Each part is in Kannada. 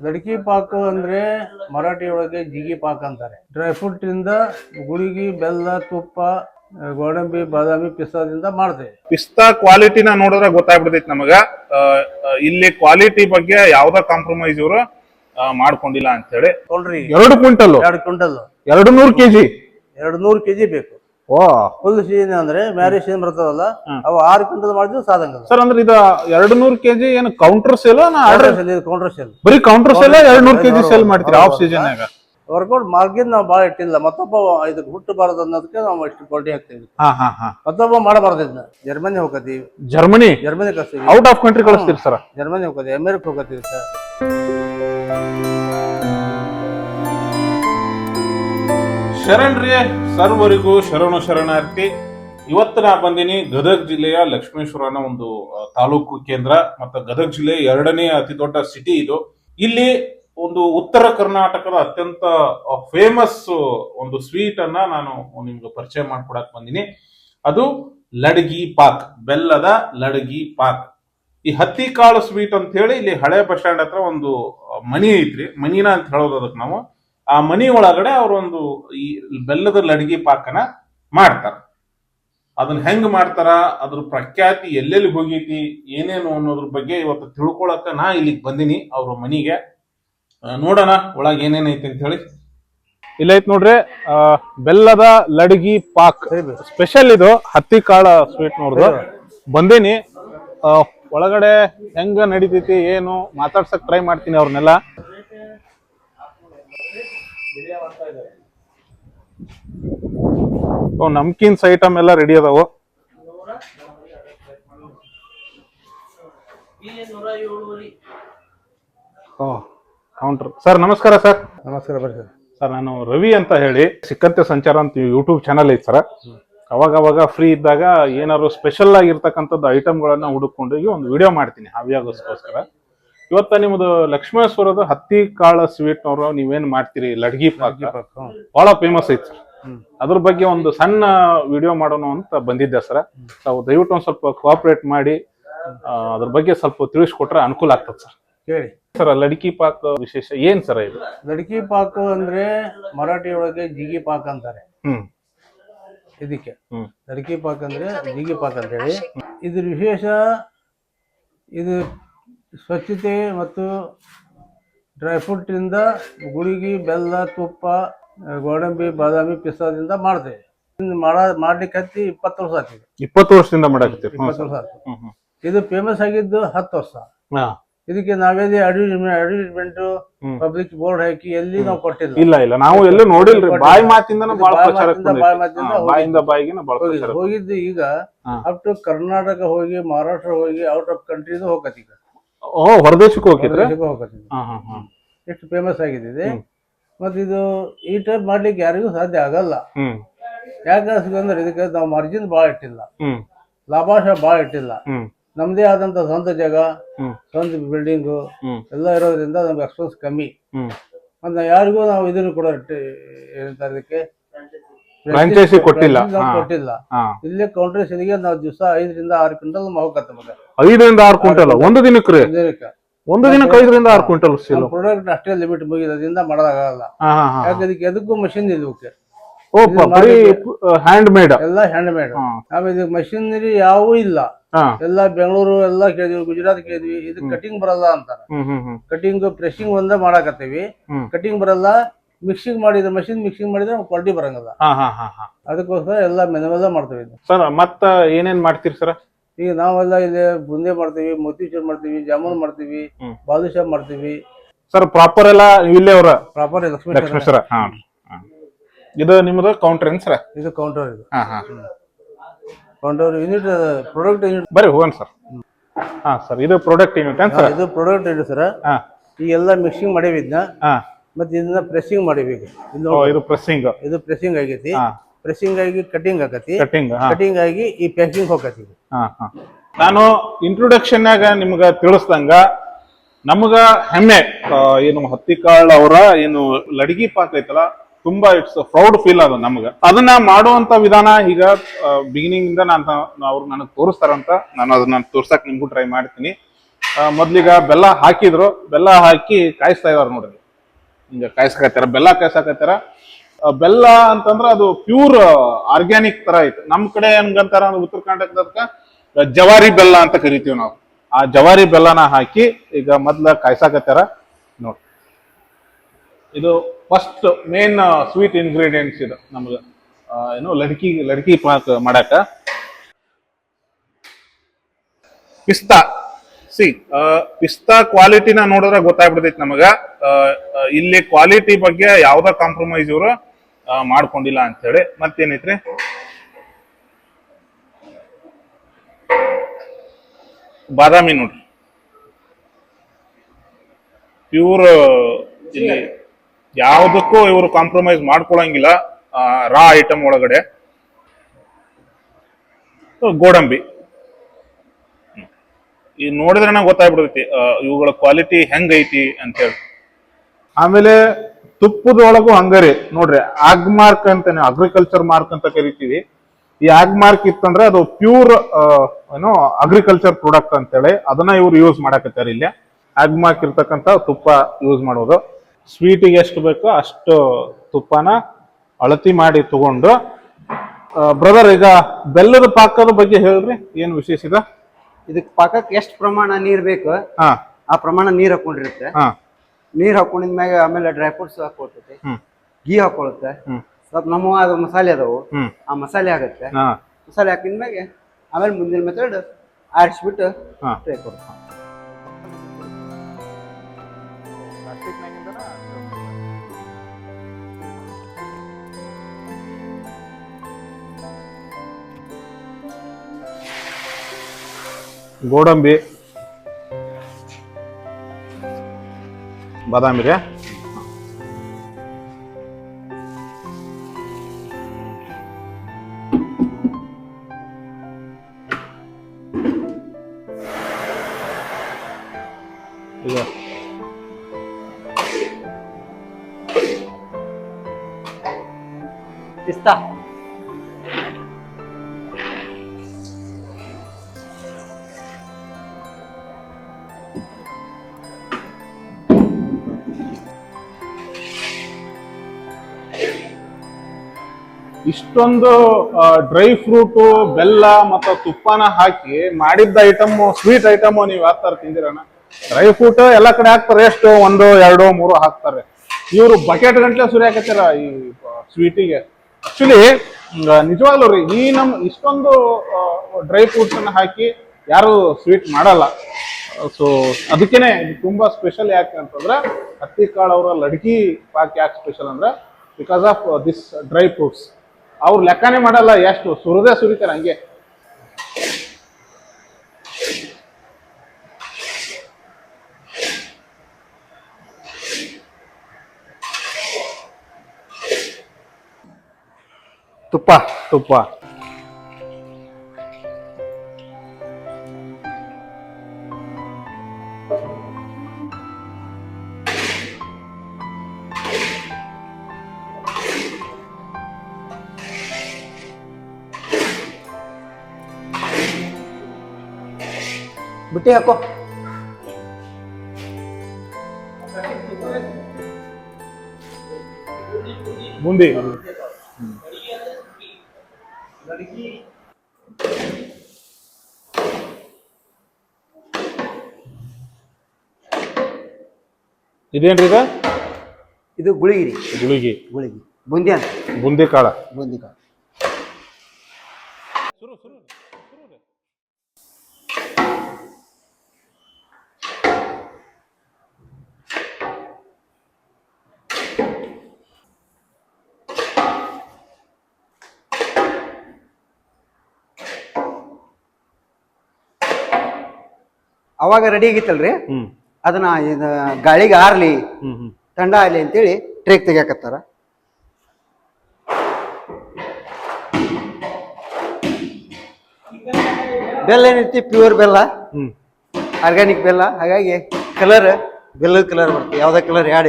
ಲಡ್ಕಿ ಪಾಕ ಅಂದ್ರೆ ಮರಾಠಿ ಒಳಗೆ ಜಿಗಿ ಪಾಕ್ ಅಂತಾರೆ. ಡ್ರೈ ಫ್ರೂಟ್ ಇಂದ ಗುಳಿಗಿ ಬೆಲ್ಲ ತುಪ್ಪ ಗೋಡಂಬಿ ಬಾದಾಮಿ ಪಿಸ್ತಾದಿಂದ ಮಾಡ್ತೇವೆ. ಪಿಸ್ತಾ ಕ್ವಾಲಿಟಿನ ನೋಡಿದ್ರೆ ಗೊತ್ತಾಗ್ಬಿಡ್ತೈತಿ ನಮಗ. ಇಲ್ಲಿ ಕ್ವಾಲಿಟಿ ಬಗ್ಗೆ ಯಾವ್ದ ಕಾಂಪ್ರಮೈಸ್ ಇವರು ಮಾಡ್ಕೊಂಡಿಲ್ಲ ಅಂತ ಹೇಳಿ. ಎರಡು ಕ್ವಿಂಟಲ್ ಎರಡು ಕ್ವಿಂಟಲ್ ಎರಡು ನೂರು ಕೆಜಿ. ಎರಡು ನೂರು ಕೆಜಿ ಬೇಕು. ಓ. ಫುಲ್ ಸೀಸನ್ ಅಂದ್ರೆ ಮ್ಯಾರೇಜ್ ಸೀಸನ್ ಬರ್ತದಲ್ಲ ಅವ ಆರು ಕ್ವಿಂಟಲ್ ಮಾಡಿದ್ರು ಸಾಧಂಗ ಸರ್ ಅಂದ್ರೆ ಇದು ಎರಡು ನೂರು ಕೆಜಿ ಏನು counter sale order counter sale ಬರೀ ಕೌಂಟರ್ ಸೇಲ್ ಎರಡ್ ನೂರು ಕೆಜಿ ಸೇಲ್ ಮಾಡ್ತೀರಿ ಆಫ್ ಸೀಸನ್ ವರ್ಕೌಟ್ ಮಾರ್ಗಿದ್ ನಾವು ಬಹಳ ಇಟ್ಟಿಲ್ಲ. ಮತ್ತೊಬ್ಬ ಇದಕ್ಕೆ ಹುಟ್ಟಬಾರದು ಅನ್ನೋದಕ್ಕೆ ನಾವು ಇಷ್ಟು ಕ್ವಾಲಿಟಿ ಹಾಕ್ತೀವಿ ಮತ್ತೊಬ್ಬ ಮಾಡಬಾರದು ಇದನ್ನ. ಜರ್ಮನಿ ಹೋಗತ್ತೀವಿ. ಜರ್ಮನಿ ಜರ್ಮನಿ ಕಳಿಸ್ತೀವಿ. ಔಟ್ ಆಫ್ ಕಂಟ್ರಿ ಕಳಿಸ್ತೀವಿ ಸರ್. ಜರ್ಮನಿ ಹೋಗತ್ತೀವಿ. ಅಮೆರಿಕ ಹೋಗತ್ತೀವಿ ಸರ್. ಶರಣ್ರಿ ಸರ್ವರಿಗೂ ಶರಣು ಶರಣಾರ್ಥಿ. ಇವತ್ತು ನಾ ಬಂದಿನಿ ಗದಗ ಜಿಲ್ಲೆಯ ಲಕ್ಷ್ಮೇಶ್ವರನ ಒಂದು ತಾಲೂಕು ಕೇಂದ್ರ ಮತ್ತು ಗದಗ ಜಿಲ್ಲೆಯ ಎರಡನೇ ಅತಿ ದೊಡ್ಡ ಸಿಟಿ ಇದು. ಇಲ್ಲಿ ಒಂದು ಉತ್ತರ ಕರ್ನಾಟಕದ ಅತ್ಯಂತ ಫೇಮಸ್ ಒಂದು ಸ್ವೀಟ್ ಅನ್ನ ನಾನು ನಿಮ್ಗೆ ಪರಿಚಯ ಮಾಡ್ಕೊಡಕ್ ಬಂದಿನಿ. ಅದು ಲಡ್ಗಿ ಪಾಕ್, ಬೆಲ್ಲದ ಲಡ್ಗಿ ಪಾಕ್. ಈ ಹತ್ತಿ ಕಾಳು ಸ್ವೀಟ್ ಅಂತ ಹೇಳಿ ಇಲ್ಲಿ ಹಳೆ ಬಸ್ ಸ್ಟ್ಯಾಂಡ್ ಹತ್ರ ಒಂದು ಮನಿ ಐತ್ರಿ. ಮನಿನ ಅಂತ ಹೇಳೋದು ಅದಕ್ಕೆ ನಾವು. ಆ ಮನಿ ಒಳಗಡೆ ಅವರೊಂದು ಈ ಬೆಲ್ಲದ ಲಡ್ಗಿ ಪಾಕನ ಮಾಡ್ತಾರ. ಅದನ್ನ ಹೆಂಗ್ ಮಾಡ್ತಾರ, ಅದ್ರ ಪ್ರಖ್ಯಾತಿ ಎಲ್ಲೆಲ್ಲಿ ಹೋಗೈತಿ, ಏನೇನು ಅನ್ನೋದ್ರ ಬಗ್ಗೆ ಇವತ್ತು ತಿಳ್ಕೊಳಕ ನಾ ಇಲ್ಲಿಗೆ ಬಂದಿನಿ ಅವ್ರ ಮನಿಗೆ. ನೋಡೋಣ ಒಳಗ ಏನೇನೈತಿ ಅಂತ ಹೇಳಿ. ಇಲ್ಲೈತ್ ನೋಡ್ರಿ ಬೆಲ್ಲದ ಲಡ್ಗಿ ಪಾಕ್. ಸ್ಪೆಷಲ್ ಇದು, ಹತ್ತಿ ಕಾಳ ಸ್ವೀಟ್ ನೋಡ್ದು. ಬಂದೀನಿ ಒಳಗಡೆ ಹೆಂಗ ನಡೀತೈತಿ, ಏನು ಮಾತಾಡ್ಸಕ್ ಟ್ರೈ ಮಾಡ್ತೀನಿ ಅವ್ರನ್ನೆಲ್ಲ. ನಮ್ಕಿನ್ಸ್ ಐಟಮ್ ಎಲ್ಲ ರೆಡಿ ಅದಾವು. ಕೌಂಟರ್ ಸರ್ ನಮಸ್ಕಾರ ಸರ್ ನಮಸ್ಕಾರ ಬರ್ರಿ ಸರ್ ಸರ್ ನಾನು ರವಿ ಅಂತ ಹೇಳಿ ಸಿಕ್ಕಂತೆ ಸಂಚಾರ ಅಂತ ಯೂಟ್ಯೂಬ್ ಚಾನಲ್ ಐತೆ ಸರ್ ಅವಾಗ ಅವಾಗ ಫ್ರೀ ಇದ್ದಾಗ ಏನಾದ್ರು ಸ್ಪೆಷಲ್ ಆಗಿರ್ತಕ್ಕಂಥದ್ದು ಐಟಮ್ಗಳನ್ನ ಹುಡುಕೊಂಡು ಒಂದು ವಿಡಿಯೋ ಮಾಡ್ತೀನಿ ಹವ್ಯಾಗೋಸ್ಕರ ಇವತ್ತ ನಿಮ್ದು ಲಕ್ಷ್ಮೇಶ್ವರದ ಹತ್ತಿ ಕಾಳ ಸ್ವೀಟ್ ನವರು ನೀವೇನ್ ಮಾಡ್ತೀರಿ? ಲಡ್ಗಿ ಪಾಕ. ಬಹಳ ಫೇಮಸ್ ಐತಿ ಸರ್. ಅದ್ರ ಬಗ್ಗೆ ಒಂದು ಸಣ್ಣ ವಿಡಿಯೋ ಮಾಡೋಣ ಅಂತ ಬಂದಿದ್ದೆ ಸರ್. ತಾವು ದಯವಿಟ್ಟು ಒಂದ್ ಸ್ವಲ್ಪ ಕೋಆಪರೇಟ್ ಮಾಡಿ ಆ, ಅದ್ರ ಬಗ್ಗೆ ಸ್ವಲ್ಪ ತಿಳಿಸ್ಕೊಟ್ರೆ ಅನುಕೂಲ ಆಗ್ತದೆ ಸರ್. ಕೇಳಿ. ಸರ್ ಲಡ್ಕಿ ಪಾಕ ವಿಶೇಷ ಏನ್ ಸರ್ ಇದು? ಲಡ್ಕಿ ಪಾಕ್ ಅಂದ್ರೆ ಮರಾಠಿ ಒಳಗೆ ಜಿಗಿ ಪಾಕ್ ಅಂತಾರೆ. ಹ್ಮ್. ಇದಕ್ಕೆ. ಹ್ಮ್. ಲಡ್ಕಿ ಪಾಕ್ ಅಂದ್ರೆ ಜಿಗಿ ಪಾಕ್ ಅಂತ ಹೇಳಿ. ಇದ್ರ ವಿಶೇಷ ಇದು ಸ್ವಚ್ಛತೆ ಮತ್ತು ಡ್ರೈ ಫ್ರೂಟಿಂದ ಇಂದ ಗುಳಿಗಿ ಬೆಲ್ಲ ತುಪ್ಪ ಗೋಡಂಬಿ ಬಾದಾಮಿ ಪಿಸ್ತಾದಿಂದ ಮಾಡ್ತೇವೆ. ಮಾಡ ಮಾಡ್ಲಿಕ್ಕೆ ಹತ್ತಿ ಇಪ್ಪತ್ತು ವರ್ಷ ಆಯ್ತು ಇಪ್ಪತ್ತು ವರ್ಷದಿಂದ ಮಾಡಕತ್ತೀರಿ ಇಪ್ಪತ್ತು ವರ್ಷ ಇದು ಫೇಮಸ್ ಆಗಿದ್ದು ಹತ್ತು ವರ್ಷ. ಇದಕ್ಕೆ ನಾವೇದೇ ಅಡ್ವರ್ಟೈಸ್ಮೆಂಟ್ ಅಡ್ವರ್ಟೈಸ್ಮೆಂಟ್ ಪಬ್ಲಿಕ್ ಬೋರ್ಡ್ ಹಾಕಿ ಎಲ್ಲಿ ನಾವು ಕೊಟ್ಟಿಲ್ಲ. ಇಲ್ಲ ಇಲ್ಲ. ನಾವು ಎಲ್ಲೂ ನೋಡಿಲ್ರಿ. ಬಾಯಿ ಬಾಳ ಮಾತಿಂದ, ಬಾಯಿ ಮಾತಿಂದ ಬಾಯಿಂದ ಬಾಯಿಗಿನ ಹೋಗಿದ್ದು. ಈಗ. ಅಪ್ ಟು ಕರ್ನಾಟಕ ಹೋಗಿ ಮಹಾರಾಷ್ಟ್ರ ಹೋಗಿ ಔಟ್ ಆಫ್ ಕಂಟ್ರಿದು ಹೋಗತ್ತೀಗ ಓ ಹೊರದೇಶಕ್ಕೆ ಹೋಗಿದ್ರೆ? ಎಷ್ಟು ಫೇಮಸ್ ಆಗಿದೆ. ಮತ್ತೆ ಇದು ಈ ಟೈಪ್ ಮಾಡ್ಲಿಕ್ಕೆ ಯಾರಿಗೂ ಸಾಧ್ಯ ಆಗಲ್ಲ. ಯಾಕಂದ್ರೆ ಇದಕ್ಕೆ ನಾವು ಮಾರ್ಜಿನ್ ಭಾಳ ಇಟ್ಟಿಲ್ಲ. ಲಾಭಾಶ ಭಾಳ ಇಟ್ಟಿಲ್ಲ. ನಮ್ದೇ ಆದಂತ ಸ್ವಂತ ಜಾಗ ಸ್ವಂತ ಬಿಲ್ಡಿಂಗು ಎಲ್ಲ ಇರೋದ್ರಿಂದ ನಮ್ಗೆ ಎಕ್ಸ್ಪೆನ್ಸ್ ಕಮ್ಮಿ. ಮತ್ತೆ ಯಾರಿಗೂ ನಾವು ಇದನ್ನು ಕೂಡ ಏನಂತಾರೆ ಇದಕ್ಕೆ Franchise ಕೊಟ್ಟಿಲ್ಲ. ನಾವು. ಕೊಟ್ಟಿಲ್ಲ. ಇಲ್ಲಿ ಕೌಂಟ್ರಿ ಸಿಲಿಗೆ ನಾವು ದಿವಸ ಐದರಿಂದ ಆರು ಕ್ವಿಂಟಲ್ ಮಗ. ಐದರಿಂದ ಆರು ಕ್ವಿಂಟಲ್ ಒಂದು ದಿನಕ್ಕೆ ರೀ? ದಿನಕ್ಕೆ. ಒಂದು ದಿನಕ್ಕೆ ಐದರಿಂದ ಆರು ಕ್ವಿಂಟಲ್ ಸೇಲ್ ಪ್ರಾಡಕ್ಟ್ ಅಷ್ಟೇ ಲಿಮಿಟ್ ಮುಗಿದ್ರಿಂದ ಮಾಡೋದಾಗಲ್ಲ ಯಾಕೆ ಇದಕ್ಕೆ ಎದಕ್ಕೂ ಮಷಿನ್ ಇದಕ್ಕೆ ಓ ಪ- ಬರೀ ಹ್ಯಾಂಡ್ ಮೇಡ್ ಎಲ್ಲ ಹ್ಯಾಂಡ್ ಮೇಡ್ ಆಮೇಲೆ ಮಷಿನರಿ ಯಾವೂ ಇಲ್ಲ. ಎಲ್ಲ ಬೆಂಗಳೂರು ಎಲ್ಲ ಕೇಳಿದ್ವಿ ಗುಜರಾತ್ ಕೇಳಿದ್ವಿ ಇದು ಕಟಿಂಗ್ ಬರಲ್ಲ ಅಂತಾರೆ. ಕಟಿಂಗ್ ಪ್ರೆಸ್ಸಿಂಗ್ ಒಂದೇ ಮಾಡಾಕತ್ತೀವಿ. ಕಟಿಂಗ್ ಬರಲ್ಲ ಮಿಕ್ಸಿಂಗ್ ಮಾಡಿದ್ರೆ ಮಷಿನ್ ಮಿಕ್ಸಿಂಗ್ ಮಾಡಿದ್ರೆ ಕ್ವಾಲಿಟಿ ಬರಂಗಲ್ಲ. ಹಾ ಹಾ ಹಾ ಹಾ. ಅದಕ್ಕೋಸ್ಕರ ಎಲ್ಲ ಮೆನವೆಲ್ಲ ಮಾಡ್ತೀವಿ ಇದು. ಸರ್ ಮತ್ತ ಏನೇನ್ ಮಾಡ್ತೀರಿ ಸರ್? ಈಗ ನಾವೆಲ್ಲ ಇಲ್ಲಿ ಬುಂದೆ ಮಾಡ್ತೀವಿ ಮೋತಿಚೂರ್ ಮಾಡ್ತೀವಿ ಜಾಮೂನ್ ಮಾಡ್ತೀವಿ ಹ್ಮ್. ಬಾದುಷಾ ಮಾಡ್ತೀವಿ. ಸರ್ ಪ್ರಾಪರ್ ಎಲ್ಲ ಇಲ್ಲೇ ಅವ್ರ? ಪ್ರಾಪರ್ ಲಕ್ಷ್ಮೀ ಲಕ್ಷ್ಮೇಶ್ವರ ಹಾ ಹಾ. ಇದು ನಿಮ್ದು ಕೌಂಟರ್ ಏನ್ ಸರ್? ಇದು ಕೌಂಟರ್ ಇದು. ಹಾ ಹಾ. ಕೌಂಟರ್ ಯೂನಿಟ್ ಪ್ರಾಡಕ್ಟ್ ಯೂನಿಟ್ ಬರ್ರಿ ಹೋಗೋಣ ಸರ್? ಹಾ ಸರ್ ಇದು ಪ್ರಾಡಕ್ಟ್ ಯೂನಿಟ್ ಏನ್ ಸರ್? ಇದು ಪ್ರಾಡಕ್ಟ್ ಯೂನಿಟ್ ಸರ್. ಹಾ. ಈಗೆಲ್ಲ ಮಿಕ್ಸಿಂಗ್ ಮಾಡೀವಿ ಇದನ್ನ ಹಾ. ಮತ್ತೆ ಇದನ್ನ ಪ್ರೆಸ್ಸಿಂಗ್ ಮಾಡಬೇಕು. ಈಗ ಇದು ಇದು ಪ್ರೆಸ್ಸಿಂಗ್ ಇದು ಪ್ರೆಸ್ಸಿಂಗ್ ಆಗೈತಿ. ಹಾ. ಪ್ರೆಸ್ಸಿಂಗ್ ಆಗಿ ಕಟಿಂಗ್ ಆಗತಿ. ಕಟಿಂಗ್ ಕಟಿಂಗ್ ಆಗಿ ಈ ಪ್ಯಾಕಿಂಗ್ ಹೋಗತಿ ಹಾ ಹಾ. ನಾನು ಇಂಟ್ರೊಡಕ್ಷನ್ಯಾಗ ನಿಮ್ಗ ತಿಳಿಸ್ದಂಗ ನಮಗ ಹೆಮ್ಮೆ ಆ, ಏನು ಹತ್ತಿಕಾಳ್ ಅವರ ಏನು ಲಡಗಿ ಪಾಕ್ ಐತಲ್ಲ ತುಂಬಾ ಇಟ್ಸ್ ಪ್ರೌಡ್ ಫೀಲ್ ಅದು ನಮ್ಗ. ಅದನ್ನ ಮಾಡುವಂತ ವಿಧಾನ ಈಗ ಬಿಗಿನಿಂಗ್ ಇಂದ ನಾನು ಅವ್ರು ನನಗೆ ತೋರಿಸ್ತಾರಂತ ನಾನು ಅದನ್ನ ತೋರ್ಸಕ್ ನಿಮ್ಗೂ ಟ್ರೈ ಮಾಡ್ತೀನಿ. ಆ, ಮೊದ್ಲೀಗ ಬೆಲ್ಲ ಹಾಕಿದ್ರು ಬೆಲ್ಲ ಹಾಕಿ ಕಾಯಿಸ್ತಾ ಇದಾರೆ ನೋಡ್ರಿ. ಹಿಂಗ ಕಾಯಿಸ್ಕತ್ತಾರ ಬೆಲ್ಲ ಕಾಯ್ಸಾಕತ್ತಾರ ಬೆಲ್ಲ ಅಂತಂದ್ರ ಅದು ಪ್ಯೂರ್ ಆರ್ಗ್ಯಾನಿಕ್ ತರ ಐತೆ ನಮ್ಮ ಕಡೆ ಹೆಂಗಂತಾರ ಉತ್ತರ ಕರ್ನಾಟಕದಕ್ಕ ಜವಾರಿ ಬೆಲ್ಲ ಅಂತ ಕರಿತೀವಿ ನಾವು. ಆ ಜವಾರಿ ಬೆಲ್ಲನ ಹಾಕಿ ಈಗ ಮೊದ್ಲ ಕಾಯ್ಸಾಕತ್ತಾರ ನೋಡಿ. ಇದು ಫಸ್ಟ್ ಮೇನ್ ಸ್ವೀಟ್ ಇಂಗ್ರೀಡಿಯೆಂಟ್ಸ್ ಇದು ನಮ್ಗೆ. ಏನು ಲಡ್ಕಿ ಲಡ್ಕಿ ಪಾಕ್ ಮಾಡಾಕ. ಪಿಸ್ತಾ. ಸಿ ಪಿಸ್ತಾ ಕ್ವಾಲಿಟಿನ ನೋಡಿದ್ರೆ ಗೊತ್ತಾಗ್ಬಿಡ್ತೈತಿ ನಮಗ. ಇಲ್ಲಿ ಕ್ವಾಲಿಟಿ ಬಗ್ಗೆ ಯಾವ್ದ ಕಾಂಪ್ರಮೈಸ್ ಇವರು ಮಾಡ್ಕೊಂಡಿಲ್ಲ ಅಂತ ಹೇಳಿ ಮತ್ತೇನೈತ್ರಿ? ಬಾದಾಮಿ ನೋಡ್ರಿ. ಪ್ಯೂರ್ ಇಲ್ಲಿ ಯಾವುದಕ್ಕೂ ಇವರು ಕಾಂಪ್ರಮೈಸ್ ಮಾಡ್ಕೊಳಂಗಿಲ್ಲ. ರಾ ಐಟಮ್ ಒಳಗಡೆ. ಗೋಡಂಬಿ. ಈ ನೋಡಿದ್ರೆ ಗೊತ್ತಾಗ್ಬಿಡ್ತೈತಿ ಆ, ಇವುಗಳ ಕ್ವಾಲಿಟಿ ಹೆಂಗೈತಿ ಅಂತ ಹೇಳಿ. ಆಮೇಲೆ ತುಪ್ಪದೊಳಗೂ ಹಂಗರಿ ನೋಡ್ರಿ ಆಗ್ ಮಾರ್ಕ್ ಅಂತಾನೆ ಅಗ್ರಿಕಲ್ಚರ್ ಮಾರ್ಕ್ ಅಂತ ಕರಿತೀವಿ. ಈ ಆಗ್ ಮಾರ್ಕ್ ಇತ್ತಂದ್ರೆ ಅದು ಪ್ಯೂರ್ ಏನೋ ಅಗ್ರಿಕಲ್ಚರ್ ಪ್ರಾಡಕ್ಟ್ ಅಂತೇಳಿ ಅದನ್ನ ಇವ್ರು ಯೂಸ್ ಮಾಡಕತ್ತಾರ ಇಲ್ಲಿ. ಆಗ್ ಮಾರ್ಕ್ ಇರ್ತಕ್ಕಂಥ ತುಪ್ಪ ಯೂಸ್ ಮಾಡೋದು. ಸ್ವೀಟಿಗೆ ಎಷ್ಟು ಬೇಕೋ ಅಷ್ಟು ತುಪ್ಪನ ಅಳತಿ ಮಾಡಿ ತಗೊಂಡು ಬ್ರದರ್ ಈಗ ಬೆಲ್ಲದ ಪಾಕದ ಬಗ್ಗೆ ಹೇಳ್ರಿ ಏನು ವಿಶೇಷ ಇದೆ? ಇದಕ್ ಪಾಕಕ್ಕೆ ಎಷ್ಟು ಪ್ರಮಾಣ ನೀರ್ ಬೇಕು ಹಾ. ಆ ಪ್ರಮಾಣ ನೀರ್ ಹಾಕೊಂಡಿರುತ್ತೆ. ಹಾ. ನೀರ್ ಹಾಕೊಂಡಿದ್ಮ್ಯಾಗ ಆಮೇಲೆ ಡ್ರೈ ಫ್ರೂಟ್ಸ್ ಹಾಕೊಳ್ತೈತಿ. ಹ್ಮ್. ಗೀ ಹಾಕೊಳುತ್ತೆ. ಹ್ಮ್. ಸ್ವಲ್ಪ ನಮ್ಮ ಅದು ಮಸಾಲೆ ಅದಾವು. ಹ್ಮ್. ಆ ಮಸಾಲೆ ಆಗುತ್ತೆ. ಹಾ. ಮಸಾಲೆ ಹಾಕಿದ್ಮ್ಯಾಗೆ ಆಮೇಲೆ ಮುಂದಿನ ಮೆಥಡ್ ಆರಿಸ್ಬಿಟ್ಟು ಹಾ. ಟ್ರೈ ಕೊಡ್ತಾರೆ ಗೋಡಂಬಿ ಬಾದಾಮಿ ರೀ ಈಗ ಪಿಸ್ತಾ ಇಷ್ಟೊಂದು ಡ್ರೈ ಫ್ರೂಟು ಬೆಲ್ಲ ಮತ್ತು ತುಪ್ಪನ ಹಾಕಿ ಮಾಡಿದ್ದ ಐಟಮ್ ಸ್ವೀಟ್ ಐಟಮ್ ನೀವು ಯಾವ ಥರ ಡ್ರೈ ಫ್ರೂಟ್ ಎಲ್ಲ ಕಡೆ ಹಾಕ್ತಾರೆ, ಎಷ್ಟು, ಒಂದು, ಎರಡು, ಮೂರು ಹಾಕ್ತಾರೆ. ಇವರು ಬಕೆಟ್ ಗಂಟ್ಲೆ ಸುರಿ ಹಾಕತ್ತಾರ ಈ ಸ್ವೀಟಿಗೆ ಆಕ್ಚುಲಿ ನಿಜವಾಗ್ಲೂ ರೀ, ಈ ನಮ್ ಇಷ್ಟೊಂದು ಡ್ರೈ ಫ್ರೂಟ್ಸ್ ಅನ್ನ ಹಾಕಿ ಯಾರು ಸ್ವೀಟ್ ಮಾಡಲ್ಲ. ಸೊ ಅದಕ್ಕೇನೆ ತುಂಬಾ ಸ್ಪೆಷಲ್ ಯಾಕೆ ಅಂತಂದ್ರೆ ಹತ್ತಿಕಾಳು ಅವರ ಲಡ್ಕಿ ಪಾಕ್ ಯಾಕೆ ಸ್ಪೆಷಲ್ ಅಂದ್ರೆ because of this dry fruits ಅವ್ರು ಲೆಕ್ಕನೇ ಮಾಡಲ್ಲ ಎಷ್ಟು ಸುರದೇ ಸುರಿತಾರೆ ಹಂಗೆ. ತುಪ್ಪ ತುಪ್ಪ. ಬುಟ್ಟಿ ಹಾಕೋ. ಮುಂದೆ ಇದೇನ್ರಿ ಇದು ಗುಳಿಗಿರಿ. ಗುಳಿಗಿ. ಗುಳಿಗಿ. ಬುಂದಿ ಅಂತ. ಬುಂದಿ ಕಾಳ. ಬುಂದಿ ಕಾಳು. ಅವಾಗ ರೆಡಿ ಆಗಿತ್ತಲ್ರಿ? ಅದನ್ನ ಇದು ಗಾಳಿಗೆ ಆರ್ಲಿ ತಂಡ ಆಗ್ಲಿ ಅಂತೇಳಿ ಟ್ರೇಕ್ ತೆಗಿಯಾಕತ್ತಾರ. ಬೆಲ್ಲ ಏನೈತಿ? ಪ್ಯೂರ್ ಬೆಲ್ಲ. ಹ್ಮ್. ಆರ್ಗ್ಯಾನಿಕ್ ಬೆಲ್ಲ. ಹಾಗಾಗಿ ಕಲರ್ ಬೆಲ್ಲದ ಕಲರ್ ಬರ್ತೀವಿ ಯಾವ್ದೇ ಕಲರ್ ಯಾಡ್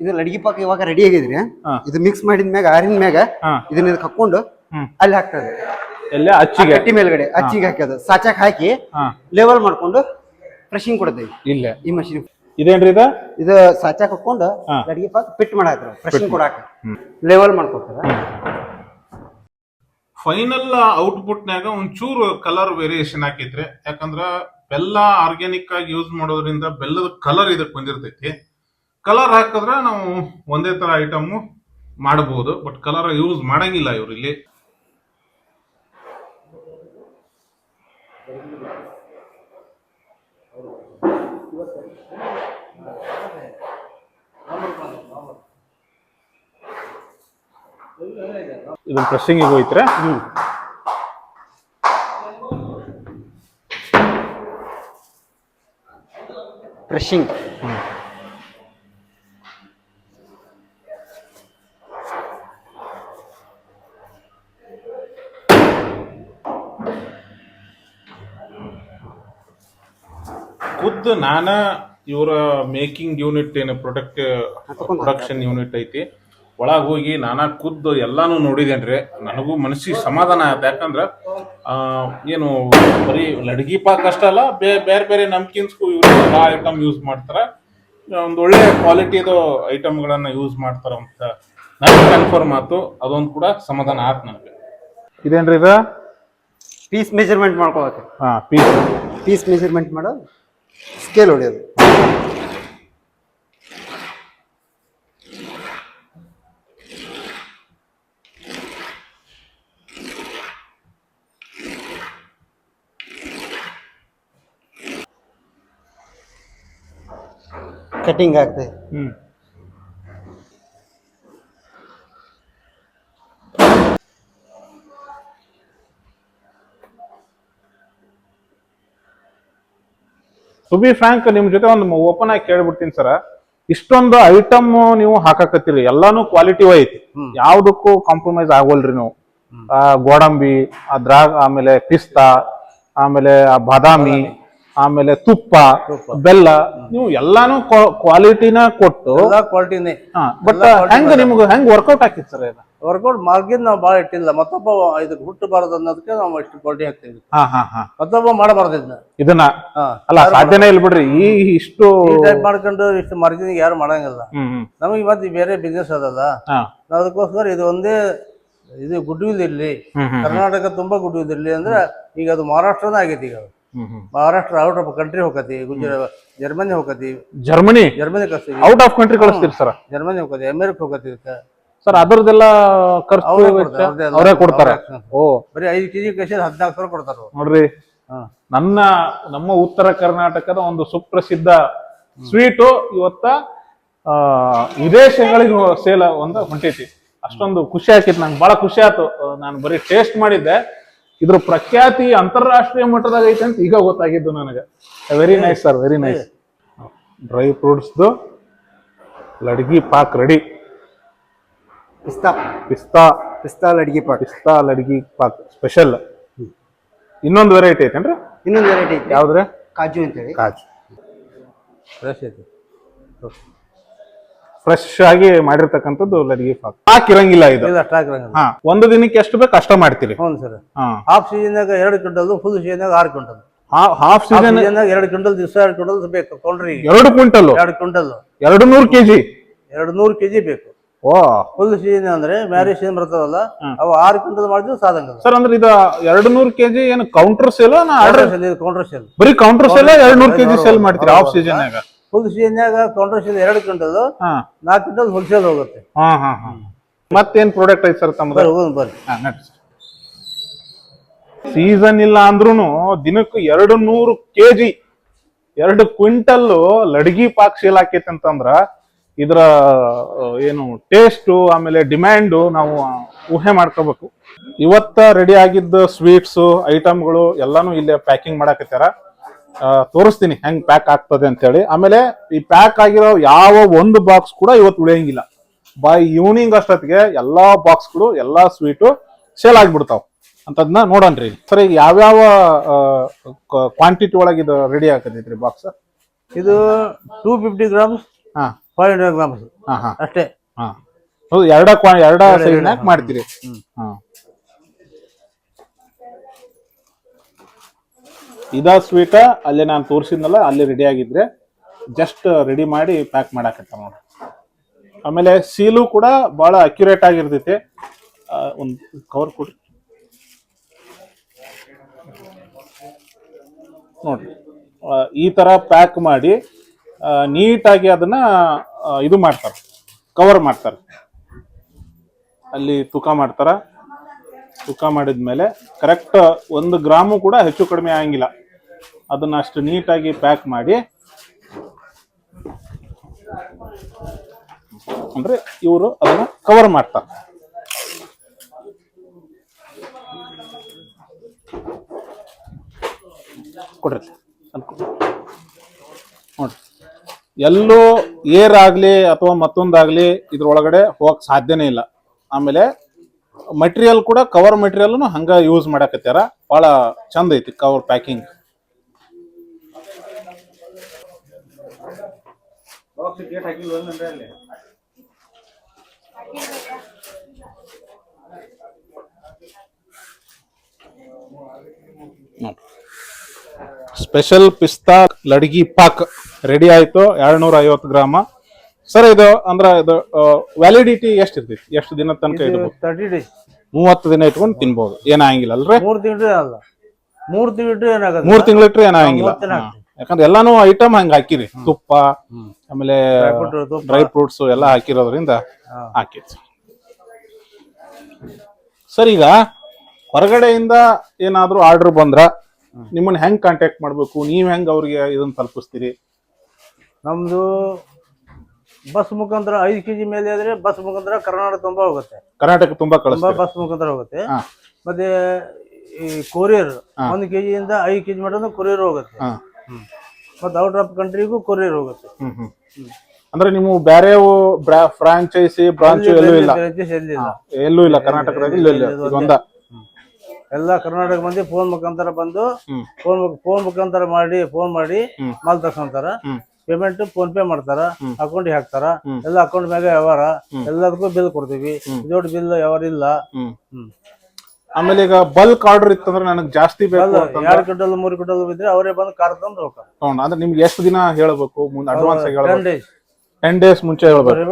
ಇದು ಅಡಿಗೆ ಪಾಕ ಇವಾಗ ರೆಡಿ ಆಗಿದ್ರಿ. ಇದು ಮಿಕ್ಸ್ ಮಾಡಿದ ಮ್ಯಾಗ ಆರಿನ ಮ್ಯಾಗ. ಇದನ್ನ ಇದಕ್ಕೆ ಹಾಕೊಂಡು. ಅಲ್ಲಿ ಹಾಕ್ತದೆ. ಎಲ್ಲ ಅಚ್ಚಿಗೆ. ಅಟ್ಟಿ ಮೇಲ್ಗಡೆ ಅಚ್ಚಿಗೆ ಹಾಕೋದು ಸಾಚಾಕ್ ಹಾಕಿ ಲೆವೆಲ್ ಮಾಡ್ಕೊಂಡು ಫ್ರೆಶಿಂಗ್ ಕೊಡ್ತೇವೆ ಇಲ್ಲ. ಈ ಮಷಿನ್ ಇದೇನ್ರಿ ಇದು? ಇದು ಸಾಚಾಕ್ ಹಾಕೊಂಡು ಅಡಿಗೆ ಪಾಕ ಫಿಟ್ ಮಾಡಾಕ್ತಾರೆ ಫ್ರೆಶಿಂಗ್ ಕೊಡಾಕ. ಲೆವೆಲ್ ಮಾಡ್ಕೊತಾರ ಫೈನಲ್ ಔಟ್ಪುಟ್ನಾಗ ಒಂಚೂರು ಕಲರ್ ವೇರಿಯೇಷನ್ ಹಾಕಿದ್ರೆ ಯಾಕಂದ್ರ ಬೆಲ್ಲ ಆರ್ಗ್ಯಾನಿಕ್ ಆಗಿ ಯೂಸ್ ಮಾಡೋದ್ರಿಂದ ಬೆಲ್ಲದ ಕಲರ್ ಇದಕ್ಕೆ ಬಂದಿರ್ತೈತಿ. ಕಲರ್ ಹಾಕಿದ್ರೆ ನಾವು ಒಂದೇ ತರ ಐಟಮ್ ಮಾಡಬಹುದು ಬಟ್ ಕಲರ್ ಯೂಸ್ ಮಾಡಂಗಿಲ್ಲ ಇವ್ರು ಇಲ್ಲಿ. ಇದು ಪ್ರೆಸ್ಸಿಂಗ್ ಹೋಯ್ತರೆ? ಫ್ರೆಶಿಂಗ್ ಖುದ್ದು ನಾನ ಇವರ ಮೇಕಿಂಗ್ ಯೂನಿಟ್ ಏನು ಪ್ರೊಡಕ್ಟ್ ಪ್ರೊಡಕ್ಷನ್ ಯೂನಿಟ್ ಐತಿ. ಒಳಗ್ ಹೋಗಿ ನಾನಾ ಖುದ್ದು ಎಲ್ಲಾನು ನೋಡಿದೇನ್ರಿ ನನಗೂ ಮನಸ್ಸಿಗೆ ಸಮಾಧಾನ ಆಯ್ತು ಯಾಕಂದ್ರ ಆ, ಏನು ಬರೀ ಲಡ್ಗಿ ಪಾಕ್ ಅಷ್ಟ ಅಲ್ಲ ಬೇರೆ ಬೇರೆ ನಮ್ಕಿನ್ಸ್ಗೂ ಇವ್ರು ಎಲ್ಲಾ ಐಟಮ್ ಯೂಸ್ ಮಾಡ್ತಾರ. ಒಂದು ಒಳ್ಳೆ ಕ್ವಾಲಿಟಿದು ಐಟಮ್ಗಳನ್ನ ಯೂಸ್ ಮಾಡ್ತಾರ ಅಂತ ನನಗೆ ಕನ್ಫರ್ಮ್ ಆಯ್ತು ಅದೊಂದು ಕೂಡ ಸಮಾಧಾನ ಆಯ್ತು ನನಗೆ. ಇದೇನ್ರಿ ಇದು? ಪೀಸ್ ಮೆಜರ್ಮೆಂಟ್ ಮಾಡ್ಕೋಬೇಕು ಹಾ ಪೀಸ್ ಪೀಸ್ ಮೆಜರ್ಮೆಂಟ್ ಮಾಡೋ. ಸ್ಕೇಲ್ ಹೊಡೆಯೋದು ಕಟಿಂಗ್ ಆಗ್ತದೆ ಹ್ಮ್ ಟು ಬಿ ಫ್ರಾಂಕ್ ನಿಮ್ ಜೊತೆ ಒಂದು ಓಪನ್ ಆಗಿ ಕೇಳ್ಬಿಡ್ತೀನಿ ಸರ್ ಇಷ್ಟೊಂದು ಐಟಮ್ ನೀವು ಹಾಕಾಕತ್ತೀರಿ. ಎಲ್ಲಾನು ಕ್ವಾಲಿಟಿ ಐತಿ. ಯಾವ್ದಕ್ಕೂ ಕಾಂಪ್ರಮೈಸ್ ಆಗೋಲ್ರಿ ನೀವು. ಆ ಗೋಡಂಬಿ ಆ ದ್ರಾಗ ಆಮೇಲೆ ಪಿಸ್ತಾ ಆಮೇಲೆ ಆ ಬಾದಾಮಿ ಆಮೇಲೆ ತುಪ್ಪ ಬೆಲ್ಲ. ನೀವು ಎಲ್ಲಾನು ಕ್ವಾಲಿಟಿನ ಕೊಟ್ಟು ಕ್ವಾಲಿಟಿನೇ ಬಟ್ ಹೆಂಗ್ ನಿಮ್ಗೆ ಹೆಂಗ್ ವರ್ಕೌಟ್ ಹಾಕಿತ್ತು ಸರ್ ಇದು? ವರ್ಕೌಟ್ ಮಾರ್ಗಿದ್ ನಾವು ಭಾಳ ಇಟ್ಟಿಲ್ಲ. ಮತ್ತೊಬ್ಬ ಇದಕ್ಕೆ ಹುಟ್ಟಬಾರದು ಅನ್ನೋದಕ್ಕೆ ನಾವು ಇಷ್ಟು ಹಾಕ್ತೀವಿ ಹಾ ಹಾ ಹಾ. ಮತ್ತೊಬ್ಬ ಮಾಡಬಾರ್ದು ಇದನ್ನ ಇದನ್ನ? ಹಾ. ಅಲ್ಲ ಸಾಧ್ಯನೇ ಇಲ್ಲ ಬಿಡ್ರಿ. ಈ ಇಷ್ಟು ಈ ಟೈಪ್ ಮಾಡ್ಕೊಂಡು ಇಷ್ಟು ಮಾರ್ಜಿನ್ ಯಾರು ಮಾಡಂಗಿಲ್ಲ. ಹ್ಮ್ ನಮಗೆ ಮತ್ತೆ ಬೇರೆ ಬಿಸ್ನೆಸ್ ಅದಲ್ಲ. ಹಾ. ನಾವು ಅದಕ್ಕೋಸ್ಕರ ಇದು ಒಂದೇ ಇದು ಗುಡ್ ವಿಲ್ ಇರ್ಲಿ ಹ್ಮ್ ಹ್ಮ್. ಕರ್ನಾಟಕ ತುಂಬಾ ಗುಡ್ ವಿಲ್ ಇರ್ಲಿ ಅಂದ್ರೆ ಈಗ ಅದು ಮಹಾರಾಷ್ಟ್ರನ ಆಗೈತಿ ಈಗ ಅದು. ಹ್ಮ್ ಹ್ಮ್. ಮಹಾರಾಷ್ಟ್ರ ಔಟ್ ಆಫ್ ಕಂಟ್ರಿ ಹೋಗತಿ ಗುಜರಾತ್ ಜರ್ಮನಿ ಹೋಗತಿ ಜರ್ಮನಿ? ಜರ್ಮನಿ ಕಳಿಸ್ತೀವಿ ಔಟ್ ಆಫ್ ಕಂಟ್ರಿ ಕಳಿಸ್ತೀರಿ ಸರ್ ಜರ್ಮನಿ ಹೋಗತಿ ಅಮೆರಿಕ ಹೋಗತಿ ಇದಕ್ಕೆ. ಸರ್ ಅದರದೆಲ್ಲ ಖರ್ಚು ಅವರೇ ವೆಚ್ಚ ಕೊಡ್ತಾರೆ, ಅವ್ರದ್ದೇ ಅವರೇ ಕೊಡ್ತಾರ. ಅವ್ರೇ ಓ. ಬರೀ ಐದು ಕೆಜಿ ಕಳಿಸಿ ಹದಿನಾಲ್ಕು ಸಾವಿರ ಕೊಡ್ತಾರ ಅವ್ರು. ನೋಡ್ರಿ ಹಾ. ನನ್ನ ನಮ್ಮ ಉತ್ತರ ಕರ್ನಾಟಕದ ಒಂದು ಸುಪ್ರಸಿದ್ಧ ಸ್ವೀಟು ಇವತ್ತ ಆ, ವಿದೇಶಗಳಿಗೆ ಸೇಲ್ ಒಂದು ಹೊಂಟೈತಿ. ಅಷ್ಟೊಂದು ಖುಷಿ ಆಕಿತ್ತು ನಂಗೆ ಬಹಳ ಖುಷಿ ಆಯ್ತು ನಾನು ಬರೀ ಟೇಸ್ಟ್ ಮಾಡಿದ್ದೆ. ಇದ್ರ ಪ್ರಖ್ಯಾತಿ ಅಂತಾರಾಷ್ಟ್ರೀಯ ಮಟ್ಟದಾಗ ಐತೆ ಅಂತ ಈಗ ಗೊತ್ತಾಗಿದ್ದು ನನಗೆ. Very nice sir very nice dry ಫ್ರೂಟ್ಸ್ದು ಲಡ್ಗಿ ಪಾಕ್ ರೆಡಿ. ಪಿಸ್ತಾ. ಪಿಸ್ತಾ. ಪಿಸ್ತಾ ಲಡ್ಗಿ ಪಾಕ್. ಪಿಸ್ತಾ ಲಡ್ಗಿ ಪಾಕ್. ಸ್ಪೆಷಲ್. ಇನ್ನೊಂದು ವೆರೈಟಿ ಐತೇನ್ರಿ? ಇನ್ನೊಂದು ವೆರೈಟಿ ಐತಿ. ಯಾವ್ದ್ರೆ? ಕಾಜು ಅಂತೇಳಿ. ಕಾಜು. ಫ್ರೆಶ್ ಐತಿ. ಫ್ರೆಶ್ ಆಗಿ ಮಾಡಿರ್ತಕ್ಕಂಥದ್ದು ಲಡ್ಗಿ ಪಾಕ್. ಹಾಕಿರಂಗಿಲ್ಲ ಇದು. ಇದು ಅಷ್ಟು ಹಾಕಿರಂಗಿಲ್ಲ ಹಾ ಒಂದು ದಿನಕ್ಕೆ ಎಷ್ಟು ಬೇಕು ಅಷ್ಟ ಮಾಡ್ತೀರಿ. ಹ್ಞೂ ಸರ್. ಹಾ. ಹಾಫ್ ಸೀಸನ್ಯಾಗ ಎರಡು ಕ್ವಿಂಟಲ್ ಫುಲ್ ಸೀಸನ್ದಾಗ ಆರು ಕ್ವಿಂಟಲ್. ಹಾಫ್ ಹಾಫ್ ಸೀಸನ್ ಎರಡು ಕ್ವಿಂಟಲ್ ದಿವಸ ಎರಡು ಕ್ವಿಂಟಲ್ ಬೇಕು ಕೊಂಡ್ರಿ ಎರಡು ಕ್ವಿಂಟಲ್ ಎರಡು ಕ್ವಿಂಟಲ್ ಎರಡು ನೂರು ಕೆಜಿ? ಎರಡು ನೂರು ಕೆಜಿ ಬೇಕು. ಓ. ಫುಲ್ ಸೀಸನ್ ಅಂದ್ರೆ ಮ್ಯಾರೇಜ್ ಸೀಸನ್ ಬರ್ತದಲ್ಲ ಅವು ಆರು ಕ್ವಿಂಟಲ್ ಮಾಡಿದ್ರು ಸಾಧಂಗ ಸರ್ ಅಂದ್ರೆ ಇದು ಎರಡು ನೂರು ಕೆಜಿ ಏನು counter sale order counter sale ಬರೀ ಕೌಂಟರ್ ಸೇಲ್ ಎರಡು ನೂರು ಕೆಜಿ ಸೇಲ್ ಮಾಡ್ತೀರಿ off season full season counter sale ಎರಡು ಕ್ವಿಂಟಲ್ ನಾಲ್ಕು ಕ್ವಿಂಟಲ್ ಹೋಲ್ಸೇಲ್ ಹೋಗುತ್ತೆ. ಹಾ ಹಾ ಹಾ. ಮತ್ತೇನ್ ಪ್ರಾಡಕ್ಟ್ ಐತಿ ಸರ್ ತಮ್ಮದು? ಬರ್ರಿ ಸೀಸನ್ ಇಲ್ಲ ಅಂದ್ರೂನು ದಿನಕ್ಕೆ ಎರಡು ನೂರು ಕೆಜಿ ಎರಡು ಕ್ವಿಂಟಲ್ ಲಡ್ಗಿ ಪಾಕ್ ಸೇಲ್ ಹಾಕೈತೆ ಅಂತಂದ್ರ ಇದ್ರ ಏನು ಟೇಸ್ಟು ಆಮೇಲೆ ಡಿಮ್ಯಾಂಡು ನಾವು ಊಹೆ ಮಾಡ್ಕೋಬೇಕು. ಇವತ್ತ ರೆಡಿ ಆಗಿದ್ದ ಸ್ವೀಟ್ಸು ಐಟಮ್ಗಳು ಎಲ್ಲಾನು ಇಲ್ಲೇ ಪ್ಯಾಕಿಂಗ್ ಮಾಡಾಕತ್ತಾರ ತೋರಿಸ್ತೀನಿ ಹೆಂಗೆ ಪ್ಯಾಕ್ ಆಗ್ತದೆ ಅಂತೇಳಿ. ಆಮೇಲೆ ಈ ಪ್ಯಾಕ್ ಆಗಿರೋ ಯಾವ ಒಂದು ಬಾಕ್ಸ್ ಕೂಡ ಇವತ್ತು ಉಳಿಯಂಗಿಲ್ಲ. ಬೈ ಈವ್ನಿಂಗ್ ಅಷ್ಟೊತ್ತಿಗೆ ಎಲ್ಲಾ ಬಾಕ್ಸ್ಗಳು ಎಲ್ಲಾ ಸ್ವೀಟು ಸೇಲ್ ಆಗ್ಬಿಡ್ತಾವ. ಅಂತದ್ನ ನೋಡನ್ರಿ ಸರ್ ಈಗ ಯಾವ್ಯಾವ ಕ್ವಾಂಟಿಟಿ ಒಳಗೆ ಇದು ರೆಡಿ ಆಗತೈತ್ರಿ ಬಾಕ್ಸ್ ಇದು ಟೂ ಫಿಫ್ಟಿ ಗ್ರಾಮ್ಸ್ ಹಾ. Five hundred grams. ಹಾ ಹಾ. ಅಷ್ಟೇ. ಹಾ. ಹೌದು ಎರಡ ಕ್ವಾ ಎರಡ. ಮಾಡ್ತೀರಿ. ಹಾ. ಇದ ಸ್ವೀಟ ಅಲ್ಲೇ ನಾನು ತೋರಿಸಿದ್ನಲ್ಲ ಅಲ್ಲಿ ರೆಡಿ ಆಗಿದ್ರೆ ಜಸ್ಟ್ ರೆಡಿ ಮಾಡಿ ಪ್ಯಾಕ್ ಮಾಡಾಕತ್ತ ನೋಡಿ. ಆಮೇಲೆ ಸೀಲು ಕೂಡ ಬಹಳ ಅಕ್ಯುರೇಟ್ ಆಗಿರ್ತೈತಿ. ಒಂದು ಒಂದ್ ಕವರ್ ಕೊಡ್ರಿ. ನೋಡ್ರಿ. ಈ ತರ ಪ್ಯಾಕ್ ಮಾಡಿ ನೀಟಾಗಿ ಅದನ್ನ ಇದು ಮಾಡ್ತಾರೆ. ಕವರ್ ಮಾಡ್ತಾರೆ. ಅಲ್ಲಿ ತೂಕ ಮಾಡ್ತಾರ. ತೂಕ ಮಾಡಿದ್ಮೇಲೆ ಕರೆಕ್ಟ್ ಒಂದು ಗ್ರಾಮು ಕೂಡ ಹೆಚ್ಚು ಕಡಿಮೆ ಆಗಂಗಿಲ್ಲ. ಅದನ್ನ ಅಷ್ಟು ನೀಟಾಗಿ ಪ್ಯಾಕ್ ಮಾಡಿ, ಅಂದ್ರೆ ಇವರು ಅದನ್ನ ಕವರ್ ಮಾಡ್ತಾರೆ. ಕೊಡ್ರಿ. ನೋಡ್ರಿ ಎಲ್ಲೂ ಏರ್ ಆಗಲಿ ಅಥವಾ ಮತ್ತೊಂದಾಗ್ಲಿ ಇದ್ರೊಳಗಡೆ ಹೋಗಕ್ ಸಾಧ್ಯನೇ ಇಲ್ಲ. ಆಮೇಲೆ ಮಟೀರಿಯಲ್ ಕೂಡ ಕವರ್ ಮಟೀರಿಯಲ್ ಹಂಗ ಯೂಸ್ ಮಾಡಾಕತ್ಯಾರ. ಬಹಳ ಚಂದ ಐತಿ ಕವರ್ ಪ್ಯಾಕಿಂಗ್ ಸ್ಪೆಷಲ್ ಪಿಸ್ತಾ ಲಡ್ಗಿ ಪಾಕ್. ರೆಡಿ ಆಯ್ತು ಎರಡ್ನೂರ ಐವತ್ತು ಗ್ರಾಮ. ಸರ್ ಇದು ಅಂದ್ರ ಇದು ವ್ಯಾಲಿಡಿಟಿ ಎಷ್ಟು ಇರ್ತೈತಿ ಎಷ್ಟು ದಿನ ತನಕ ಇದು ತರ್ಟಿ ಡೇಸ್ ಮೂವತ್ತು ದಿನ ಇಟ್ಕೊಂಡು ತಿನ್ಬಹುದು ಏನಾಗಿಲ್ಲ ಅಲ್ರಿ? ಮೂರ್ ತಿಂಗಳು ಅಲ್ಲ. ಮೂರ್ ತಿಂಗಳು ಏನಾಗಲ್ಲ. ಮೂರ್ ತಿಂಗಳು ಇಟ್ರೆ ಏನಾಗಿಲ್ಲ. ಯಾಕಂದ್ರೆ ಎಲ್ಲಾನು ಐಟಮ್ ಹಂಗ ಹಾಕಿರಿ. ತುಪ್ಪ ಆಮೇಲೆ ಡ್ರೈ ಫ್ರೂಟ್ಸ್ ಎಲ್ಲ ಹಾಕಿರೋದ್ರಿಂದ. ಹಾಕಿತ್ತು ಸರ್ ಈಗ ಹೊರಗಡೆಯಿಂದ ಏನಾದ್ರೂ ಆರ್ಡರ್ ಬಂದ್ರ ನಿಮ್ಮನ್ನ ಹೆಂಗ್ ಕಾಂಟ್ಯಾಕ್ಟ್ ಮಾಡ್ಬೇಕು? ನೀವ್ ಹೆಂಗ್ ಅವ್ರಿಗೆ ಇದನ್ನ ತಲುಪಿಸ್ತೀರಿ? ನಮ್ದು ಬಸ್ ಮುಖಾಂತರ ಐದು ಕೆಜಿ ಮೇಲೆ ಆದ್ರೆ ಬಸ್ ಮುಖಾಂತರ ಕರ್ನಾಟಕ ತುಂಬಾ ಹೋಗುತ್ತೆ. ಕರ್ನಾಟಕ ತುಂಬಾ ತುಂಬಾ ಕಳಿಸ್ತೀರಿ? ಬಸ್ ಮುಖಾಂತರ ಹೋಗುತ್ತೆ. ಹಾ. ಮತ್ತೆ ಈ ಕೊರಿಯರ್ ಒಂದು ಕೆಜಿ ಕೆಜಿಯಿಂದ ಐದು ಕೆಜಿ ಮಾಡೋದು ಕೊರಿಯರ್ ಹೋಗುತ್ತೆ. ಹಾ. ಮತ್ತೆ ಔಟ್ ಆಫ್ ಕಂಟ್ರಿಗೂ ಕೊರಿಯರ್ ಹೋಗುತ್ತೆ. ಹ್ಮ್ ಹ್ಮ್. ಅಂದ್ರೆ ನೀವು ಬೇರೆ ಫ್ರಾಂಚೈಸಿ ಬ್ರಾಂಚ್ ಎಲ್ಲೂ ಇಲ್ಲ? ಎಲ್ಲೂ ಇಲ್ಲ? ಕರ್ನಾಟಕದಲ್ಲಿ ಇಲ್ಲ ಇಲ್ಲ. ಇದೊಂದ. ಎಲ್ಲ ಕರ್ನಾಟಕ ಮಂದಿ ಫೋನ್ ಮುಖಾಂತರ ಬಂದು ಹ್ಮ್. ಫೋನ್ ಫೋನ್ ಮುಖಾಂತರ ಮಾಡಿ ಫೋನ್ ಮಾಡಿ. ಮಾಲ್ ತಗೊಂತಾರ ಹ್ಮ್. ಪೇಮೆಂಟ್ ಫೋನ್ ಪೇ ಮಾಡ್ತಾರ ಅಕೌಂಟ್ ಹಾಕ್ತಾರ. ಎಲ್ಲ ಅಕೌಂಟ್ ಮ್ಯಾಗ ವ್ಯವಹಾರ. ಎಲ್ಲದಕ್ಕೂ ಬಿಲ್ ಕೊಡ್ತೀವಿ ದೊಡ್ಡ ಬಿಲ್ ವ್ಯವಹಾರ ಇಲ್ಲ ಹ್ಮ್. ಆಮೇಲೆ ಈಗ ಬಲ್ಕ್ ಆರ್ಡರ್ ಇತ್ತಂದ್ರೆ ನನಗೆ ಜಾಸ್ತಿ ಬೇಕು ಅಂತಂದ್ರೆ ಎರಡು ಕ್ವಿಂಟಲ್ ಮೂರು ಕ್ವಿಂಟಲ್ ಇದ್ರೆ ಅವರೇ ಬಂದು ಕಾರ್ ತಂದು ಹೋಗ್ತಾರೆ ತಗೊಂಡ್ ಅಂದ್ರೆ ನಿಮ್ಗೆ ಎಷ್ಟು ದಿನ ಹೇಳಬೇಕು ಮುಂದೆ ಅಡ್ವಾನ್ಸ್ ಆಗಿ ಟೆನ್ ಡೇಸ್ ಟೆನ್ ಡೇಸ್ ಮುಂಚೆ ಹೇಳ್ಬೇಕು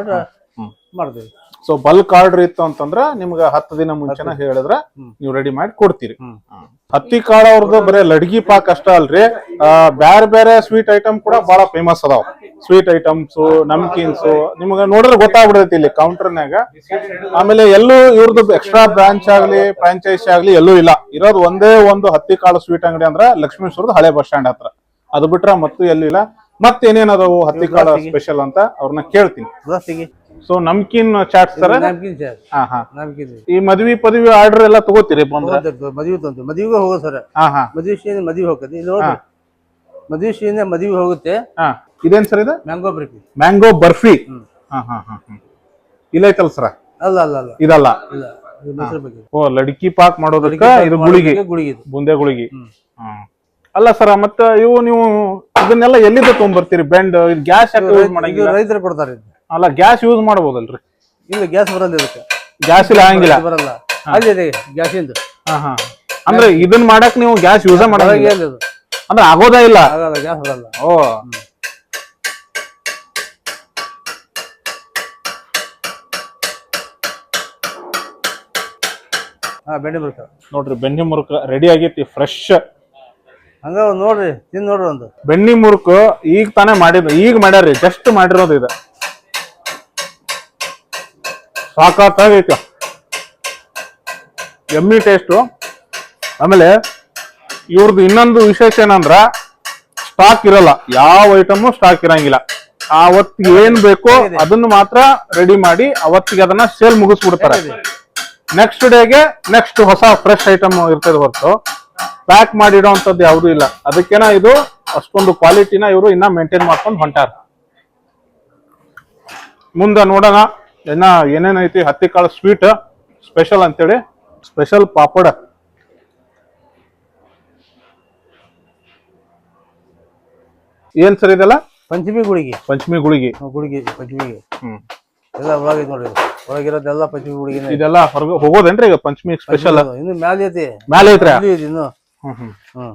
ಹ್ಮ್. ಮಾಡ್ತೀವಿ ಸೊ ಬಲ್ಕ್ ಆರ್ಡರ್ ಇತ್ತು ಅಂತಂದ್ರೆ ನಿಮ್ಗೆ ಹತ್ತು ದಿನ ಮುಂಚೆನ ಹೇಳಿದ್ರೆ. ನೀವು ರೆಡಿ ಮಾಡಿ ಕೊಡ್ತೀರಿ ಹ್ಮ್. ಹ್ಮ್. ಹತ್ತಿ ಕಾಳ ಅವ್ರದ್ದು ಬರೀ ಲಡ್ಗಿ ಪಾಕ್ ಅಷ್ಟ ಅಲ್ರಿ. ಆ, ಬ್ಯಾರೆ ಬೇರೆ ಸ್ವೀಟ್ ಐಟಮ್ ಕೂಡ ಬಹಳ ಫೇಮಸ್ ಅದಾವ. ಸ್ವೀಟ್ ಐಟಮ್ಸ್ ನಮ್ಕೀನ್ಸ್ ನಿಮ್ಗೆ ನೋಡಿದ್ರೆ ಗೊತ್ತಾಗ್ಬಿಡೈತಿ ಇಲ್ಲಿ ಕೌಂಟರ್ನಾಗ ಆಮೇಲೆ ಎಲ್ಲೂ ಇವ್ರದ್ದು ಎಕ್ಸ್ಟ್ರಾ ಬ್ರಾಂಚ್ ಆಗ್ಲಿ ಫ್ರಾಂಚೈಸಿ ಆಗ್ಲಿ ಎಲ್ಲೂ ಇಲ್ಲ. ಇರೋದು ಒಂದೇ ಒಂದು ಹತ್ತಿ ಕಾಳು ಸ್ವೀಟ್ ಅಂಗಡಿ ಅಂದ್ರ ಲಕ್ಷ್ಮೇಶ್ವರದ ಹಳೆ ಬಸ್ ಸ್ಟ್ಯಾಂಡ್ ಹತ್ರ. ಅದು ಬಿಟ್ರೆ ಮತ್ತು ಎಲ್ಲೂ ಇಲ್ಲ. ಮತ್ತೇನೇನದಾವು ಹತ್ತಿ ಕಾಳು ಸ್ಪೆಷಲ್ ಅಂತ ಅವ್ರನ್ನ ಕೇಳ್ತೀನಿ. ಸೊ ನಮ್ಕಿನ್ ಚಾಟ್ಸ್ ತರ? ನಮ್ಕಿನ್ ಸರ್ ಹಾ ಹಾ. ನಮ್ಕಿನ್ ಈ ಮದ್ವಿ ಪದವಿ ಆರ್ಡರ್ ಎಲ್ಲ ತಗೋತೀರಿ ಬಂದ್ರೆ? ಮದುವೆ ತಂತು ಮದುವೆಗೆ ಹೋಗೋ ಸರ್. ಹಾ ಹಾ. ಮದುವೆ ಶೀನೆ ಮದುವೆ ಹೋಗುತ್ತೆ ಇಲ್ಲಿ ನೋಡ್ರಿ. ಮದುವೆ ಶೀನೆ ಮದುವೆ ಹೋಗುತ್ತೆ. ಹಾ. ಇದೇನ್ ಸರ್ ಇದು? ಮ್ಯಾಂಗೋ ಬರ್ಫಿ ಮ್ಯಾಂಗೋ ಬರ್ಫಿ ಹಾ ಹಾ ಹಾ ಇಲ್ಲ ಐತಲ್ ಸರ? ಅಲ್ಲ ಅಲ್ಲ ಅಲ್ಲ. ಇದಲ್ಲ? ಇಲ್ಲ. ಓ ಲಡ್ಕಿ ಪಾಕ್ ಮಾಡೋದಕ್ಕ ಇದು ಗುಳಿಗೆ. ಗುಳಿಗೆ ಬುಂದೆ ಗುಳಿಗಿ. ಅಲ್ಲ ಸರ ಮತ್ತ ಇವು ನೀವು ಇದನ್ನೆಲ್ಲ ಎಲ್ಲಿಂದ ತೊಗೊಂಬರ್ತೀರಿ ಬೆಂಡ್ ಇದು ಗ್ಯಾಸ್ ಯಾಕೆ ಯೂಸ್ ಇದು ಮಾಡಂಗಿಲ್ಲ? ರೈತರು ಕೊಡ್ತಾರೆ ಅಲ್ಲ ಗ್ಯಾಸ್ ಯೂಸ್ ಮಾಡಬಹುದಲ್ರಿ ಇಲ್ಲ ಗ್ಯಾಸ್ ಬರಲ್ಲ ಇದಕ್ಕೆ. ಗ್ಯಾಸ್ ಇಲ್ಲ ಹಂಗಿಲ್ಲ. ಬರಲ್ಲ ಅಲ್ಲಿ ಇದೆ ಗ್ಯಾಸಿಂದು ಹಾ ಹಾ. ಅಂದ್ರೆ ಇದನ್ ಮಾಡಕ್ ನೀವು ಗ್ಯಾಸ್ ಯೂಸ್ ಇಲ್ಲ ಅಂದ್ರೆ ಆಗೋದೇ ಇಲ್ಲ? ಆಗಲ್ಲ ಗ್ಯಾಸ್ ಬರಲ್ಲ. ಓ. ಹಾ ಬೆಣ್ಣೆ ಮುರುಕ ನೋಡ್ರಿ ಬೆಣ್ಣೆ ಮುರುಕ ರೆಡಿ ಆಗೈತಿ ಫ್ರೆಶ್ ಹಂಗ ನೋಡ್ರಿ ತಿಂದ್ ನೋಡ್ರಿ ಒಂದು. ಬೆಣ್ಣೆ ಮುರುಕು ಈಗ ತಾನೇ ಮಾಡಿದ್ ಈಗ ಮಾಡ್ಯಾರ್ರಿ ಜಸ್ಟ್ ಮಾಡಿರೋದು ಇದು. ಸಾಕಾಗೈತಿ ಎಮ್ಮಿ ಟೇಸ್ಟು ಆಮೇಲೆ ಇವ್ರದ್ದು ಇನ್ನೊಂದು ವಿಶೇಷ ಏನಂದ್ರೆ ಸ್ಟಾಕ್ ಇರಲ್ಲ. ಯಾವ ಐಟಮು ಸ್ಟಾಕ್ ಇರಂಗಿಲ್ಲ. ಅವತ್ತಿಗೆ ಏನ್ ಬೇಕೋ ಅದನ್ನ ಮಾತ್ರ ರೆಡಿ ಮಾಡಿ ಅವತ್ತಿಗೆ ಅದನ್ನ ಸೇಲ್ ಮುಗಿಸ್ಬಿಡ್ತಾರೆ. ನೆಕ್ಸ್ಟ್ ಡೇಗೆ ನೆಕ್ಸ್ಟ್ ಹೊಸ ಫ್ರೆಶ್ ಐಟಮ್ ಇರ್ತದೆ ಹೊರತು. ಪ್ಯಾಕ್ ಮಾಡಿಡೋಂಥದ್ದು ಯಾವುದೂ ಇಲ್ಲ. ಅದಕ್ಕೇನ ಇದು ಅಷ್ಟೊಂದು ಕ್ವಾಲಿಟಿನ ಇವರು ಇನ್ನ ಮೇಂಟೈನ್ ಮಾಡ್ಕೊಂಡು ಹೊಂಟಾರ. ಮುಂದೆ ನೋಡೋಣ. ಇನ್ನ ಏನೇನೈತಿ ಹತ್ತಿ ಕಾಳು ಸ್ವೀಟ್ ಸ್ಪೆಷಲ್ ಅಂತೇಳಿ ಸ್ಪೆಷಲ್ ಪಾಪಡ. ಏನ್ ಸರ್ ಇದೆಲ್ಲ? ಪಂಚಮಿ ಗುಳಿಗೆ. ಪಂಚಮಿ ಗುಳಿಗೆ. ಗುಳಿಗೆ ಪಂಚಮಿಗೆ. ಹ್ಮ್. ಎಲ್ಲ ಒಳಗೆ ನೋಡ್ರಿ. ಒಳಗಿರೋದೆಲ್ಲ ಪಂಚಮಿ ಗುಳಿಗೆ ಇದೆಲ್ಲ ಹೊರಗೆ ಹೋಗೋದೇನ್ರಿ ಈಗ ಪಂಚಮಿ ಸ್ಪೆಷಲ್ ಇನ್ನು ಮ್ಯಾಲೆ ಐತಿ. ಮ್ಯಾಲೆ ಐತ್ರಿ ಇನ್ನು. ಹ್ಮ್ ಹ್ಮ್. ಹ್ಮ್.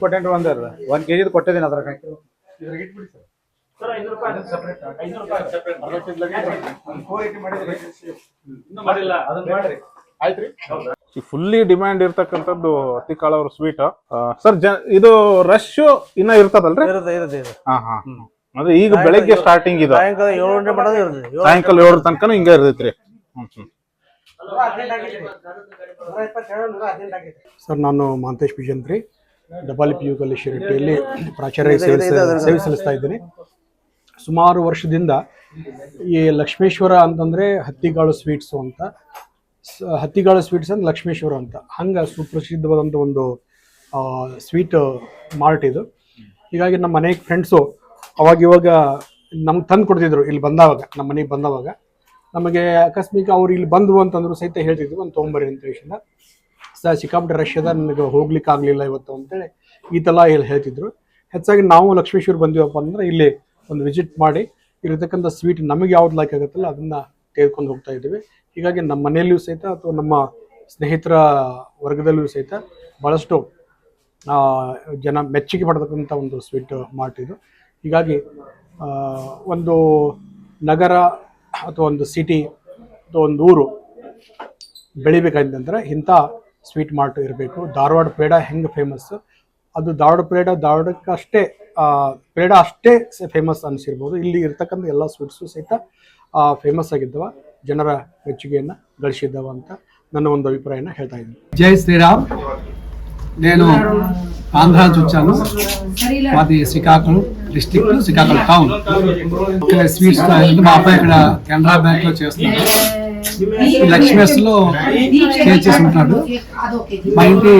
ಕೊಟ್ಟೇನ್ರಿ ಒಂದ್ ಒಂದ್ ಕೆಜಿ ಕೊಟ್ಟಿದ್ದೀನಿ ಅದ್ರಾಗ ಫುಲ್ಲಿ ಡಿಮ್ಯಾಂಡ್ ಇರ್ತಕ್ಕಂಥದ್ದು ಹತ್ತಿ ಕಾಳವ್ರ ಸ್ವೀಟ್ ಸರ್ ಜ ಇದು ರಶ್ ಇನ್ನ ಇರ್ತದಲ್ರಿ? ಹಾ ಹಾ. ಅಂದ್ರೆ ಈಗ ಬೆಳಗ್ಗೆ ಸ್ಟಾರ್ಟಿಂಗ್ ಇದು. ಸಾಯಂಕಾಲ ಏಳು ಗಂಟೆ ಮಾಡೋದು ಇರ್ತದೆ ಸಾಯಂಕಾಲ ಏಳರ ತನಕನೂ ಹಿಂಗ ಇರ್ತೈತ್ರಿ. ಹ್ಮ್ ಹ್ಮ್. ಸರ್ ನಾನು Mantesh Bijantri double P U ಶಿರಟ್ಟಿಯಲ್ಲಿ ಪ್ರಾಚಾರ್ಯ ಸೇವೆ ಸೇವೆ ಸಲ್ಲಿಸ್ತಾ ಇದ್ದೀನಿ. ಸುಮಾರು ವರ್ಷದಿಂದ ಈ ಲಕ್ಷ್ಮೇಶ್ವರ ಅಂತಂದ್ರೆ ಹತ್ತಿಗಾಳು ಸ್ವೀಟ್ಸು ಅಂತ. ಹತ್ತಿಗಾಳು ಸ್ವೀಟ್ಸ್ ಅಂತ ಲಕ್ಷ್ಮೇಶ್ವರ ಅಂತ. ಹಂಗೆ ಸುಪ್ರಸಿದ್ಧವಾದಂಥ ಒಂದು ಸ್ವೀಟ್ ಮಾರ್ಟ್ ಇದು. ಹೀಗಾಗಿ ನಮ್ಮ ಅನೇಕ ಫ್ರೆಂಡ್ಸು ಅವಾಗ ಇವಾಗ ನಮ್ಗೆ ತಂದು ಕೊಡ್ತಿದ್ರು ಇಲ್ಲಿ ಬಂದವಾಗ ನಮ್ಮ ಮನೆಗೆ ಬಂದವಾಗ. ನಮಗೆ ಅಕಸ್ಮಿಕ ಅವ್ರು ಇಲ್ಲಿ ಬಂದ್ರು ಅಂತಂದ್ರು ಸಹಿತ ಹೇಳ್ತಿದ್ವಿ ಒಂದು ತೊಗೊಂಬರ್ರಿ ಅಂತ ಸ ಸಿಕ್ಕಾಪಟ್ಟೆ ರಶ್ ಅದ ನನಗೆ ಹೋಗ್ಲಿಕ್ಕೆ ಆಗಲಿಲ್ಲ ಇವತ್ತು ಅಂತೇಳಿ ಈ ಥರ ಇಲ್ಲಿ ಹೇಳ್ತಿದ್ರು. ಹೆಚ್ಚಾಗಿ ನಾವು ಲಕ್ಷ್ಮೇಶ್ವರ ಬಂದಿವಪ್ಪ ಅಂದ್ರೆ ಇಲ್ಲಿ ಒಂದು ವಿಸಿಟ್ ಮಾಡಿ ಇರತಕ್ಕಂಥ ಸ್ವೀಟ್ ನಮಗೆ ಯಾವ್ದು ಲೈಕ್ ಆಗುತ್ತಲ್ಲ ಅದನ್ನ ತೆಗೆದುಕೊಂಡು ಹೋಗ್ತಾ ಇದ್ದೀವಿ. ಹೀಗಾಗಿ ನಮ್ಮ ಮನೆಯಲ್ಲಿಯೂ ಸಹಿತ ಅಥವಾ ನಮ್ಮ ಸ್ನೇಹಿತರ ವರ್ಗದಲ್ಲಿಯೂ ಸಹಿತ ಭಾಳಷ್ಟು ಜನ ಮೆಚ್ಚುಗೆ ಪಡ್ತಕ್ಕಂಥ ಒಂದು ಸ್ವೀಟ್ ಮಾರ್ಟ್ ಹೀಗಾಗಿ ಒಂದು ನಗರ ಅಥವಾ ಒಂದು ಸಿಟಿ ಅಥವಾ ಒಂದು ಊರು ಬೆಳಿಬೇಕಂತಂದ್ರೆ ಇಂಥ ಸ್ವೀಟ್ ಮಾರ್ಟ್ ಇರಬೇಕು. ಧಾರವಾಡ ಪೇಡ ಹೆಂಗೆ ಫೇಮಸ್ಸು ಅದು ಧಾರವಾಡ ಪೇಡ, ಧಾರವಾಡಕ್ಕೆ ಅಷ್ಟೇ ಪೇಡ ಅಷ್ಟೇ ಫೇಮಸ್ ಅನಿಸಿರ್ಬೋದು. ಇಲ್ಲಿ ಇರ್ತಕ್ಕಂಥ ಎಲ್ಲ ಸ್ವೀಟ್ಸು ಸಹಿತ ಫೇಮಸ್ ಆಗಿದ್ದವ. ಜನರ ಮೆಚ್ಚುಗೆಯನ್ನು ಗಳಿಸಿದ್ದವ ಅಂತ ನನ್ನ ಒಂದು ಅಭಿಪ್ರಾಯನ ಹೇಳ್ತಾ ಇದ್ದೀನಿ. ಜೈ ಶ್ರೀರಾಮ್. నేను ఆంధ్ర నుంచి వచ్చాను. మాది శ్రీకాకుళం డిస్టిక్ శ్రీకాకుళం టౌన్. ఇక్కడ స్వీట్స్ మా అబ్బాయి ఇక్కడ కెనరా బ్యాంక్లో చేస్తున్నాడు. ఈ లక్ష్మీస్లో స్టే చేసి ఉంటున్నాడు మా ఇంటి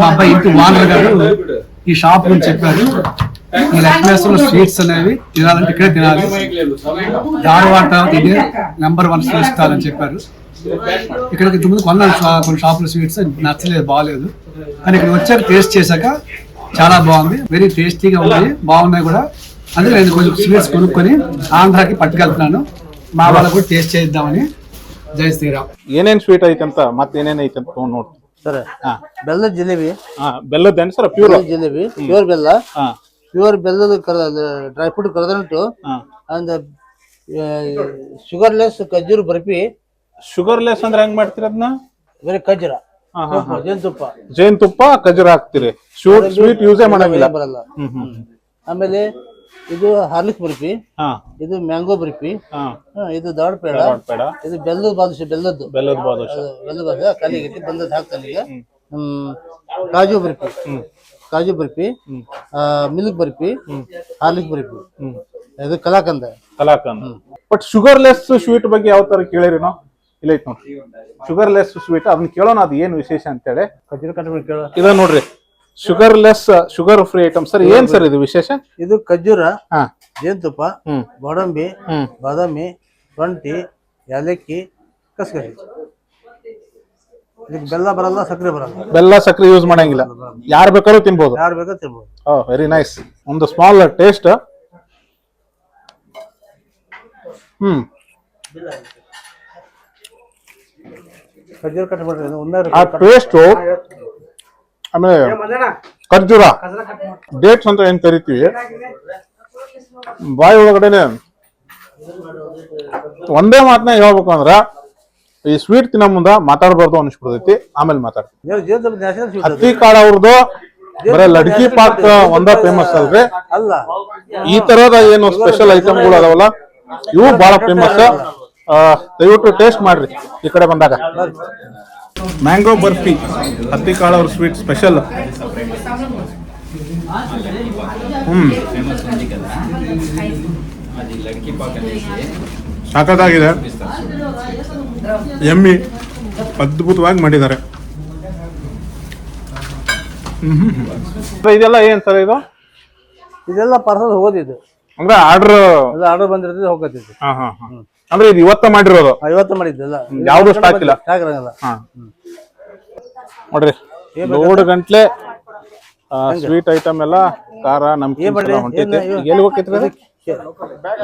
మా అబ్బాయి ఇంటి ఓనర్ గారు ఈ షాప్ గురించి చెప్పారు. ఈ లక్ష్మీస్లో స్వీట్స్ అనేవి తినాలంటే ఇక్కడే తినాలి. ధారవాడ ఇదే నెంబర్ వన్ స్వీట్ స్టాల్ అని చెప్పారు. ఇక్కడికి ఇంతకుముందు కొన్నాను షా- కొన్ని షాపుల స్వీట్స్ నచ్చలేదు బాగాలేదు కానీ ఇక్కడ వచ్చాక టేస్ట్ చేశాక చాలా బాగుంది వెరీ టేస్టీగా ఉన్నాయి బాగున్నాయి కూడా అందుకే నేను కొంచెం స్వీట్స్ కొనుక్కొని ఆంధ్రాకి పట్టుకెళ్తున్నాను మా వాళ్ళకు కూడా టేస్ట్ చేద్దామని జై శ్రీరామ్ ಏನೇನ್ ಸ್ವೀಟ್ ಐತಂತ ಮತ್ತೆ ಏನೇನ್ ಐತಂತ ತಗೊಂಡ್ ನೋಡ್ತೀನಿ ಸರ್ ಹಾ ಬೆಲ್ಲದ ಜಿಲೇಬಿ ಹಾ ಬೆಲ್ಲದ್ದೇನ್ ಸರ್ ಪ್ಯೂರ್ ಬೆಲ್ಲದ ಜಿಲೇಬಿ ಪ್ಯೂರ್ ಬೆಲ್ಲ ಹಾ ಪ್ಯೂರ್ ಬೆಲ್ಲದ ಕರದ ಡ್ರೈ ಫ್ರೂಟ್ ಕರದನ್ಟು ಹಾ ಅಂದ ಶುಗರ್ಲೆಸ್ ಖಜೂರ್ ಬರ್ಫಿ ಶುಗರ್ ಲೆಸ್ ಅಂದ್ರೆ ಹೆಂಗ್ ಮಾಡ್ತೀರ ಅದನ್ನ ಬರೀ ಖಜ್ಜೂರ ಹಾ ಹಾ ತುಪ್ಪ, ಜೇನುತುಪ್ಪ. ಜೇನ್ ತುಪ್ಪ ಖಜೂರ ಹಾಕ್ತೀರಿ. ಸ್ವೀಟ್ ಸ್ವೀಟ್ ಯೂಸೇ ಮಾಡಂಗಿಲ್ಲ. ಬರಲ್ಲ. ಹ್ಮ್ ಹ್ಮ್. ಆಮೇಲೆ ಇದು ಹಾರ್ಲಿಕ್ ಬರ್ಫಿ ಹಾ. ಇದು ಮ್ಯಾಂಗೋ ಬರ್ಫಿ ಹಾ. ಹಾ, ಇದು ದಾಡ್ ಪೇಡ ಪೇಡ ಇದು ಬೆಲ್ಲದ ಬಾದುಷ ಬೆಲ್ಲದ್ದು. ಬೆಲ್ಲದ ಬಾದುಷ. ಅದು ಬೆಲ್ಲದ ಬಾದುಷ ಕಲ್ಲಿಗೆ ಬೆಲ್ಲದ ಹಾಕ್ತಲ್ಲಿಗೆ ಹ್ಮ್. ಕಾಜು ಬರ್ಫಿ ಕಾಜು ಬರ್ಫಿ ಮಿಲ್ಕ್ ಬರ್ಫಿ ಹಾರ್ಲಿಕ್ ಬರ್ಫಿ ಇದು kalakand. Kalakand. But sugarless sweet ಬಗ್ಗೆ ಯಾವ ತರ ಕೇಳಿರಿ ನಾವು? ಇಲ್ಲ ಐತ್ ನೋಡ್ರಿ. ಶುಗರ್ ಲೆಸ್ ಸ್ವೀಟ್ ಅದನ್ನ ಕೇಳೋಣ ಅದು ಏನು ವಿಶೇಷ ಅಂತೇಳಿ. ಖಜೂರ ಕಟ್ಬಿಟ್ಟು ಕೇಳ. ಇದ ನೋಡ್ರಿ sugar less sugar free item sir ಏನ್ ಸರ್ ಇದು ವಿಶೇಷ? ಇದು ಖಜೂರ ಹಾ. ಜೇನುತುಪ್ಪ ಹ್ಮ್. ಗೋಡಂಬಿ ಹ್ಮ್. ಬಾದಾಮಿ ಶುಂಠಿ ಏಲಕ್ಕಿ ಕಸಕಸಿ ಇದಕ್ಕೆ ಬೆಲ್ಲ ಬರಲ್ಲ ಸಕ್ಕರೆ ಬರಲ್ಲ. ಬೆಲ್ಲ ಸಕ್ಕರೆ ಯೂಸ್ ಮಾಡಂಗಿಲ್ಲ. ಯಾರು ಬೇಕಾದ್ರೂ ತಿನ್ಬೋದು. ಯಾರು ಬೇಕಾದ್ರೆ ತಿನ್ಬೋದು. ಓ ವೆರಿ ನೈಸ್ ಒಂದು ಸ್ಮಾಲ್ ಟೇಸ್ಟ್ ಹ್ಮ್. ಕಟ್ಬಿಡ್ರಿ ಆ ಪೇಸ್ಟು ಆಮೇಲೆ ಖರ್ಜೂರ. ಡೇಟ್ಸ್ ಅಂತ ಏನ್ ಕರಿತೀವಿ? ಬಾಯಿ ಒಳಗಡೆನೆ ಒಂದೇ ಮಾತನ್ನ ಹೇಳ್ಬೇಕು ಅಂದ್ರ ಈ ಸ್ವೀಟ್ ತಿನ್ನ ಮುಂದ ಮಾತಾಡ್ಬಾರ್ದು ಅನಿಸ್ಬಿಡ್ತೈತಿ. ಆಮೇಲೆ ಮಾತಾಡ್ತೀವಿ ಹತ್ತಿ ಕಾಳ ಅವ್ರದ್ದು ಬರೀ ಲಡ್ಕಿ ಪಾಕ್ ಒಂದ ಫೇಮಸ್ ಅಲ್ರಿ. ಅಲ್ಲ. ಈ ತರದ ಏನು ಸ್ಪೆಷಲ್ ಐಟಮ್ಗಳು ಅದಾವಲ್ಲ ಇವು ಬಹಳ ಫೇಮಸ್ ದಯವಿಟ್ಟು ಟೇಸ್ಟ್ ಮಾಡ್ರಿ ಈ ಕಡೆ ಬಂದಾಗ. ಮ್ಯಾಂಗೋ ಬರ್ಫಿ ಹತ್ತಿ ಕಾಳು ಅವ್ರ ಸ್ವೀಟ್ ಸ್ಪೆಷಲ್ ಹ್ಮ್. ಸಾಕತ್ತಾಗಿದೆ ಎಮ್ಮಿ ಅದ್ಭುತವಾಗಿ ಮಾಡಿದ್ದಾರೆ. ಇದೆಲ್ಲ ಏನ್ ಸರ್ ಇದು? ಇದೆಲ್ಲ ಪಾರ್ಸಲ್ ಹೋಗೋದಿದ್ದು ಅಂದ್ರೆ ಆರ್ಡರ್ ಆರ್ಡರ್ ಬಂದಿರ್ತದೆ ಹೋಗತ್ತಿದ್ದು ಹಾ ಹಾ ಹಾ. ಅಂದ್ರೆ ಇದು ಇವತ್ತ ಮಾಡಿರೋದು? ಐವತ್ತು ಮಾಡಿದ್ದಲ್ಲ ಯಾವ್ದು ಸ್ಟಾಕ್ ಇಲ್ಲ. ಸ್ಟಾಕ್ ಇರಂಗಿಲ್ಲ ಹಾ. ನೋಡ್ರಿ ಲೋಡ್ ಗಂಟ್ಲೆ ಸ್ವೀಟ್ ಐಟಮ್ ಎಲ್ಲ ಖಾರ ನಮ್ಗೆ? ಎಲ್ಲ ಹೊಂಟೈತೆ. ಏನ್- ಎಲ್ಲಿ ಹೋಗ್ತೈತ್ರಿ ಅದು?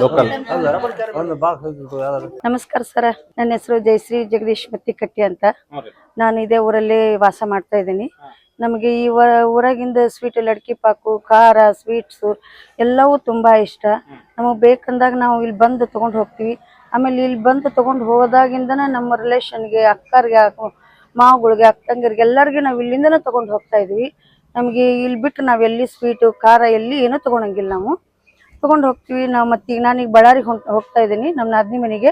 ಲೋಕಲ್ ಒಂದು ಬಾಕ್ಸ್ ನಮಸ್ಕಾರ ಸರ್. ನನ್ನ ಹೆಸರು ಜಯಶ್ರೀ ಜಗದೀಶ್ ಮತ್ತಿಕಟ್ಟಿ ಅಂತ. ನಾನು ಇದೇ ಊರಲ್ಲಿ ವಾಸ ಮಾಡ್ತಾ ಇದ್ದೀನಿ. ನಮಗೆ ಈ ಊರಾಗಿಂದ ಸ್ವೀಟ್ ಲಡ್ಕಿ ಪಾಕು, ಖಾರ ಸ್ವೀಟ್ಸು ಎಲ್ಲವೂ ತುಂಬಾ ಇಷ್ಟ. ನಮಗೆ ಬೇಕಂದಾಗ ನಾವು ಇಲ್ಲಿ ಬಂದು ತಗೊಂಡು ಹೋಗ್ತೀವಿ. ಆಮೇಲೆ ಇಲ್ಲಿ ಬಂದು ತಗೊಂಡು ಹೋದಾಗಿಂದನೇ ನಮ್ಮ ರಿಲೇಷನ್ಗೆ ಅಕ್ಕರಿಗೆ ಮಾವುಗಳಿಗೆ, ಅಕ್ಕಂಗಿರಿಗೆ ಎಲ್ಲರಿಗೆ ನಾವು ಇಲ್ಲಿಂದನೇ ತಗೊಂಡು ಹೋಗ್ತಾ ಇದೀವಿ. ನಮಗೆ ಇಲ್ಲಿ ಬಿಟ್ಟು ನಾವು ಎಲ್ಲಿ ಸ್ವೀಟು ಖಾರ ಎಲ್ಲಿ ಏನೂ ತಗೊಳಂಗಿಲ್ಲ ನಾವು. ತೊಗೊಂಡು ಹೋಗ್ತೀವಿ. ನಾವು ಮತ್ತೆ ಈಗ ನಾನೀಗ ಬಳ್ಳಾರಿಗೆ ಹೋಗ್ತಾ ಇದ್ದೀನಿ. ನಮ್ಮ ನಾದಿನಿ ಮನೆಗೆ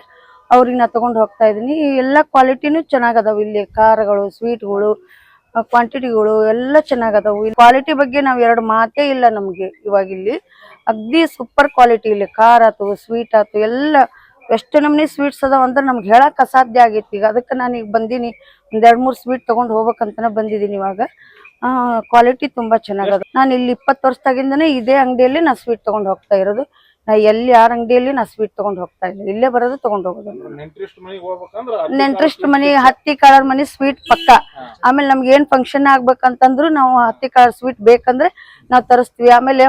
ಅವ್ರಿಗೆ ನಾ ತಗೊಂಡು ಹೋಗ್ತಾ ಇದ್ದೀನಿ. ಎಲ್ಲ ಕ್ವಾಲಿಟಿನೂ ಚೆನ್ನಾಗದಾವೆ ಇಲ್ಲಿ ಖಾರಗಳು ಸ್ವೀಟ್ಗಳು ಕ್ವಾಂಟಿಟಿಗಳು ಎಲ್ಲ ಚೆನ್ನಾಗದವು. ಕ್ವಾಲಿಟಿ ಬಗ್ಗೆ ನಾವು ಎರಡು ಮಾತೇ ಇಲ್ಲ ನಮಗೆ ಇವಾಗ ಇಲ್ಲಿ. ಅಗ್ದಿ ಸೂಪರ್ ಕ್ವಾಲಿಟಿ ಇಲ್ಲಿ. ಖಾರ ಆತು ಸ್ವೀಟ್ ಆತು, ಎಲ್ಲ ಎಷ್ಟು ನಮ್ನಿ ಸ್ವೀಟ್ಸ್ ಅದಾವ ಅಂದ್ರೆ ನಮ್ಗೆ ಹೇಳಕ್ ಅಸಾಧ್ಯ ಆಗೈತಿ. ಈಗ ಅದಕ್ಕೆ ನಾನು ಈಗ ಬಂದೀನಿ. ಒಂದ್ ಎರಡ್ ಮೂರ್ ಸ್ವೀಟ್ ತಗೊಂಡ್ ಹೋಗ್ಬೇಕಂತನ ಬಂದಿದ್ದೀನಿ ಇವಾಗ. ಕ್ವಾಲಿಟಿ ತುಂಬಾ ಚೆನ್ನಾಗದ. ನಾನು ಇಲ್ಲಿ ಇಪ್ಪತ್ತು ವರ್ಷದಾಗಿಂದನೇ ಇದೇ ಅಂಗಡಿಯಲ್ಲಿ ನಾ ಸ್ವೀಟ್ ತಗೊಂಡ್ ಹೋಗ್ತಾ ಇರೋದು. ನಾ ಎಲ್ಲಿ ಯಾರ ಅಂಗಡಿಯಲ್ಲಿ ನಾ ಸ್ವೀಟ್ ತಗೊಂಡ್ ಹೋಗ್ತಾ ಇಲ್ಲ. ಇಲ್ಲೇ ಬರೋದು ತಗೊಂಡ್ ಹೋಗೋದು. ನೆಂಟ್ರಿಸ್ಟ್ ಮನೆ ಹತ್ತಿ ಕಾಳರ್ ಮನೆ ಸ್ವೀಟ್ ಪಕ್ಕ. ಆಮೇಲೆ ನಮ್ಗೆ ಏನ್ ಫಂಕ್ಷನ್ ಆಗ್ಬೇಕಂತಂದ್ರು ನಾವು ಹತ್ತಿ ಕಾಳರ್ ಸ್ವೀಟ್ ಬೇಕಂದ್ರೆ ನಾವು ತರಿಸ್ತೀವಿ. ಆಮೇಲೆ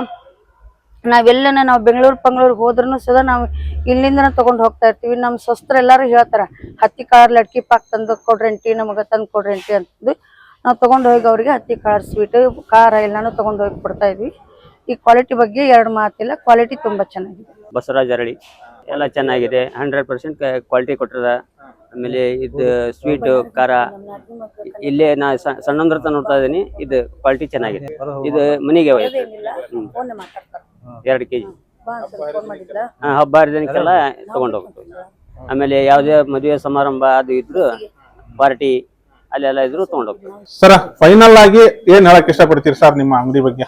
ನಾವೆಲ್ಲನ ನಾವು ಬೆಂಗಳೂರು ಪಂಗಳೂರು ಹೋದ್ರೂ ಸದಾ ನಾವು ಇಲ್ಲಿಂದನ ತಗೊಂಡು ಹೋಗ್ತಾ ಇರ್ತೀವಿ. ನಮ್ಮ ಸೊಸ್ತ್ರ ಎಲ್ಲರೂ ಹೇಳ್ತಾರ ಹತ್ತಿ ಕಾಳರ್ ಲಡ್ಕಿ ಪಾಕ್ ತಂದು ಕೊಡ್ರಂಟಿ ನಮಗ ತಂದು ಕೊಡ್ರಂಟಿ ಅಂತಂದು ನಾವು ತಗೊಂಡ್ ಹೋಗಿ ಅವ್ರಿಗೆ ಹತ್ತಿ ಕಾಳರ್ ಸ್ವೀಟ್ ಖಾರ ಎಲ್ಲಾನು ತಗೊಂಡ್ ಹೋಗಿ ಕೊಡ್ತಾ ಇದ್ವಿ. ಈ ಕ್ವಾಲಿಟಿ ಬಗ್ಗೆ ಎರಡು ಮಾತಿಲ್ಲ ಕ್ವಾಲಿಟಿ ತುಂಬಾ ಚೆನ್ನಾಗಿದೆ. ಬಸವರಾಜ್ ಅರಳಿ ಎಲ್ಲ ಚೆನ್ನಾಗಿದೆ ಹಂಡ್ರೆಡ್ ಪರ್ಸೆಂಟ್ ಕ್ವಾಲಿಟಿ ಕೊಟ್ಟಿರದ ಆಮೇಲೆ ಇದು ಸ್ವೀಟ್ ಖಾರ ಇಲ್ಲೇ ನಾ ಸಣ್ಣ ಸಣ್ಣಂದ್ರ ನೋಡ್ತಾ ಇದೀನಿ ಇದು ಕ್ವಾಲಿಟಿ ಚೆನ್ನಾಗಿದೆ. ಇದು ಮನೆಗೆ. ಎರಡು ಕೆಜಿ. ಹಬ್ಬ ಹರಿದಿನಕ್ಕೆಲ್ಲ ತಗೊಂಡು ಹೋಗ್ತೀವಿ ಆಮೇಲೆ ಯಾವುದೇ ಮದುವೆ ಸಮಾರಂಭ ಅದು ಇದ್ರು ಪಾರ್ಟಿ ಅಲ್ಲೆಲ್ಲ ಇದ್ರು ತಗೊಂಡು ಹೋಗ್ತೀವಿ ಸರ ಫೈನಲ್ ಆಗಿ ಏನ್ ಹೇಳಕ್ ಇಷ್ಟಪಡ್ತೀರಿ ಸರ್ ನಿಮ್ಮ ಅಂಗಡಿ ಬಗ್ಗೆ?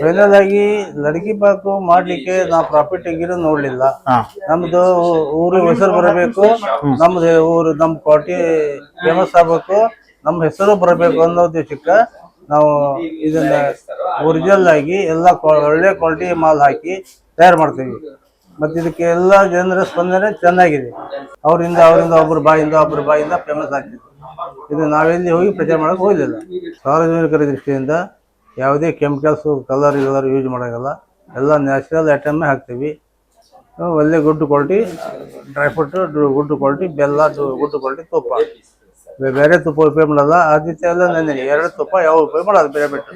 ಫೈನಲ್ ಆಗಿ ಲಡಕಿ ಪಾಕು ಮಾಡ್ಲಿಕ್ಕೆ ನಾವು ಪ್ರಾಫಿಟ್ ಆಗಿರೋ ನೋಡ್ಲಿಲ್ಲ. ನಮ್ದು ಊರು ಹೆಸರು ಬರಬೇಕು ನಮ್ದು ಊರು ನಮ್ ಕ್ವಾಲಿಟಿ ಫೇಮಸ್ ಆಗ್ಬೇಕು ನಮ್ಮ ಹೆಸರು ಬರಬೇಕು ಅನ್ನೋ ಉದ್ದೇಶಕ್ಕ ನಾವು ಇದನ್ನ ಒರಿಜಿನಲ್ ಆಗಿ ಎಲ್ಲ ಒಳ್ಳೆ ಕ್ವಾಲಿಟಿ ಮಾಲ್ ಹಾಕಿ ತಯಾರು ಮಾಡ್ತೀವಿ. ಮತ್ತೆ ಇದಕ್ಕೆ ಎಲ್ಲ ಜನರ ಸ್ಪಂದನೆ ಚೆನ್ನಾಗಿದೆ. ಅವರಿಂದ ಅವರಿಂದ ಒಬ್ಬರ ಬಾಯಿಂದ ಒಬ್ಬರ ಬಾಯಿಂದ ಫೇಮಸ್ ಆಗ್ತಿದೆ. ಇದು ನಾವೆಲ್ಲಿ ಹೋಗಿ ಪ್ರಚಾರ ಮಾಡಕ್ ಹೋಗಲಿಲ್ಲ. ಸಾರ್ವಜನಿಕರ ದೃಷ್ಟಿಯಿಂದ ಯಾವುದೇ ಕೆಮಿಕಲ್ಸು ಕಲರ್ ಗಿಲರ್ ಯೂಸ್ ಮಾಡೋಂಗಿಲ್ಲ. ಎಲ್ಲ ನ್ಯಾಚುರಲ್ ಐಟಮ್ಮೇ ಹಾಕ್ತೀವಿ. ಒಳ್ಳೆ good quality dry fruit good quality ಬೆಲ್ಲ ಗುಡ್ ಕ್ವಾಲಿಟಿ ತುಪ್ಪ. ಬೇರೆ ತುಪ್ಪ ಉಪಯೋಗ ಮಾಡಲ್ಲ. ಆದಿತ್ಯ ಎಲ್ಲ ನೆನೆ ಎರಡು ತುಪ್ಪ ಯಾವ ಉಪಯೋಗ ಮಾಡೋದು ಬೇರೆ ಬಿಟ್ಟು.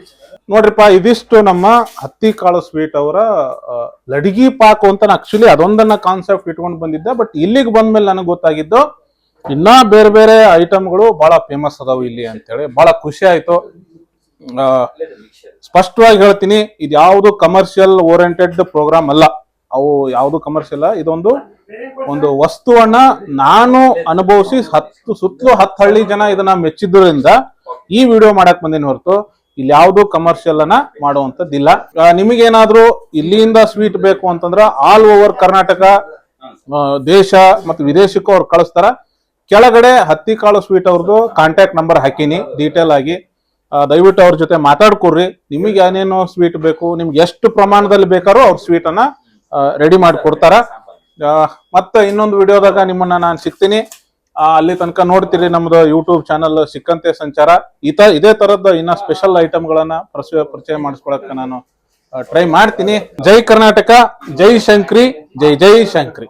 ನೋಡ್ರಿಪ್ಪ ಇದಿಷ್ಟು ನಮ್ಮ ಹತ್ತಿ ಕಾಳು ಸ್ವೀಟ್ ಅವರ ಲಡಿಗಿ ಪಾಕು ಅಂತ ಆಕ್ಚುಲಿ ಅದೊಂದನ್ನ ಕಾನ್ಸೆಪ್ಟ್ ಇಟ್ಕೊಂಡು ಬಂದಿದ್ದೆ. ಬಟ್ ಇಲ್ಲಿಗೆ ಬಂದ್ಮೇಲೆ ನನಗೆ ಗೊತ್ತಾಗಿದ್ದು ಇನ್ನ ಬೇರೆ ಬೇರೆ ಐಟಮ್ಗಳು ಬಹಳ ಫೇಮಸ್ ಅದಾವ ಇಲ್ಲಿ ಅಂತೇಳಿ. ಬಹಳ ಖುಷಿ ಆಯ್ತು. ಆ, ಸ್ಪಷ್ಟವಾಗಿ ಹೇಳ್ತೀನಿ, ಇದು ಯಾವುದು ಕಮರ್ಷಿಯಲ್ ಓರಿಯೆಂಟೆಡ್ ಪ್ರೋಗ್ರಾಮ್ ಅಲ್ಲ. ಅವು ಯಾವುದು ಕಮರ್ಷಿಯಲ್ ಇದೊಂದು ಒಂದು ವಸ್ತುವನ್ನ ನಾನು ಅನುಭವಿಸಿ ಹತ್ತು, ಸುತ್ತಲೂ ಹತ್ತು ಹಳ್ಳಿ ಜನ ಇದನ್ನ ಮೆಚ್ಚಿದ್ರಿಂದ ಈ ವಿಡಿಯೋ ಮಾಡಕ್ ಬಂದಿನ ಹೊರತು ಇಲ್ಲಿ ಯಾವುದು ಕಮರ್ಷಿಯಲ್ ಅನ್ನ ಮಾಡುವಂತದ್ದಿಲ್ಲ ನಿಮಗೇನಾದ್ರೂ ಇಲ್ಲಿಂದ ಸ್ವೀಟ್ ಬೇಕು ಅಂತಂದ್ರ ಆಲ್ ಓವರ್ ಕರ್ನಾಟಕ ದೇಶ ಮತ್ತು ವಿದೇಶಕ್ಕೂ ಅವ್ರು ಕಳಿಸ್ತಾರ. ಕೆಳಗಡೆ ಹತ್ತಿ ಕಾಳು ಸ್ವೀಟ್ ಅವ್ರದ್ದು ಕಾಂಟ್ಯಾಕ್ಟ್ ನಂಬರ್ ಹಾಕಿನಿ ಡೀಟೇಲ್ ಆಗಿ. ದಯವಿಟ್ಟು ಅವ್ರ ಜೊತೆ ಮಾತಾಡ್ಕೊಡ್ರಿ. ನಿಮಗೆ ಏನೇನು ಸ್ವೀಟ್ ಬೇಕು, ನಿಮ್ಗೆ ಎಷ್ಟು ಪ್ರಮಾಣದಲ್ಲಿ ಬೇಕಾರೋ ಅವ್ರ ಸ್ವೀಟ್ ಅನ್ನ ರೆಡಿ ಮಾಡಿ ಕೊಡ್ತಾರ. ಮತ್ತೆ ಇನ್ನೊಂದು ವಿಡಿಯೋದಾಗ ನಿಮ್ಮನ್ನ ನಾನು ಸಿಗ್ತೀನಿ. ಅಲ್ಲಿ ತನಕ ನೋಡ್ತೀರಿ ನಮ್ದು ಯೂಟ್ಯೂಬ್ ಚಾನಲ್ ಸಿಕ್ಕಂತೆ ಸಂಚಾರ. ಈ ತರ ಇದೇ ತರದ ಇನ್ನ ಸ್ಪೆಷಲ್ ಐಟಮ್ಗಳನ್ನ ಪರಿಚಯ ಪರಿಚಯ ಮಾಡಿಸ್ಕೊಳಕ್ಕೆ ನಾನು ಟ್ರೈ ಮಾಡ್ತೀನಿ. ಜೈ ಕರ್ನಾಟಕ, ಜೈ ಶಂಕ್ರಿ, ಜೈ ಜೈ ಶಂಕ್ರಿ.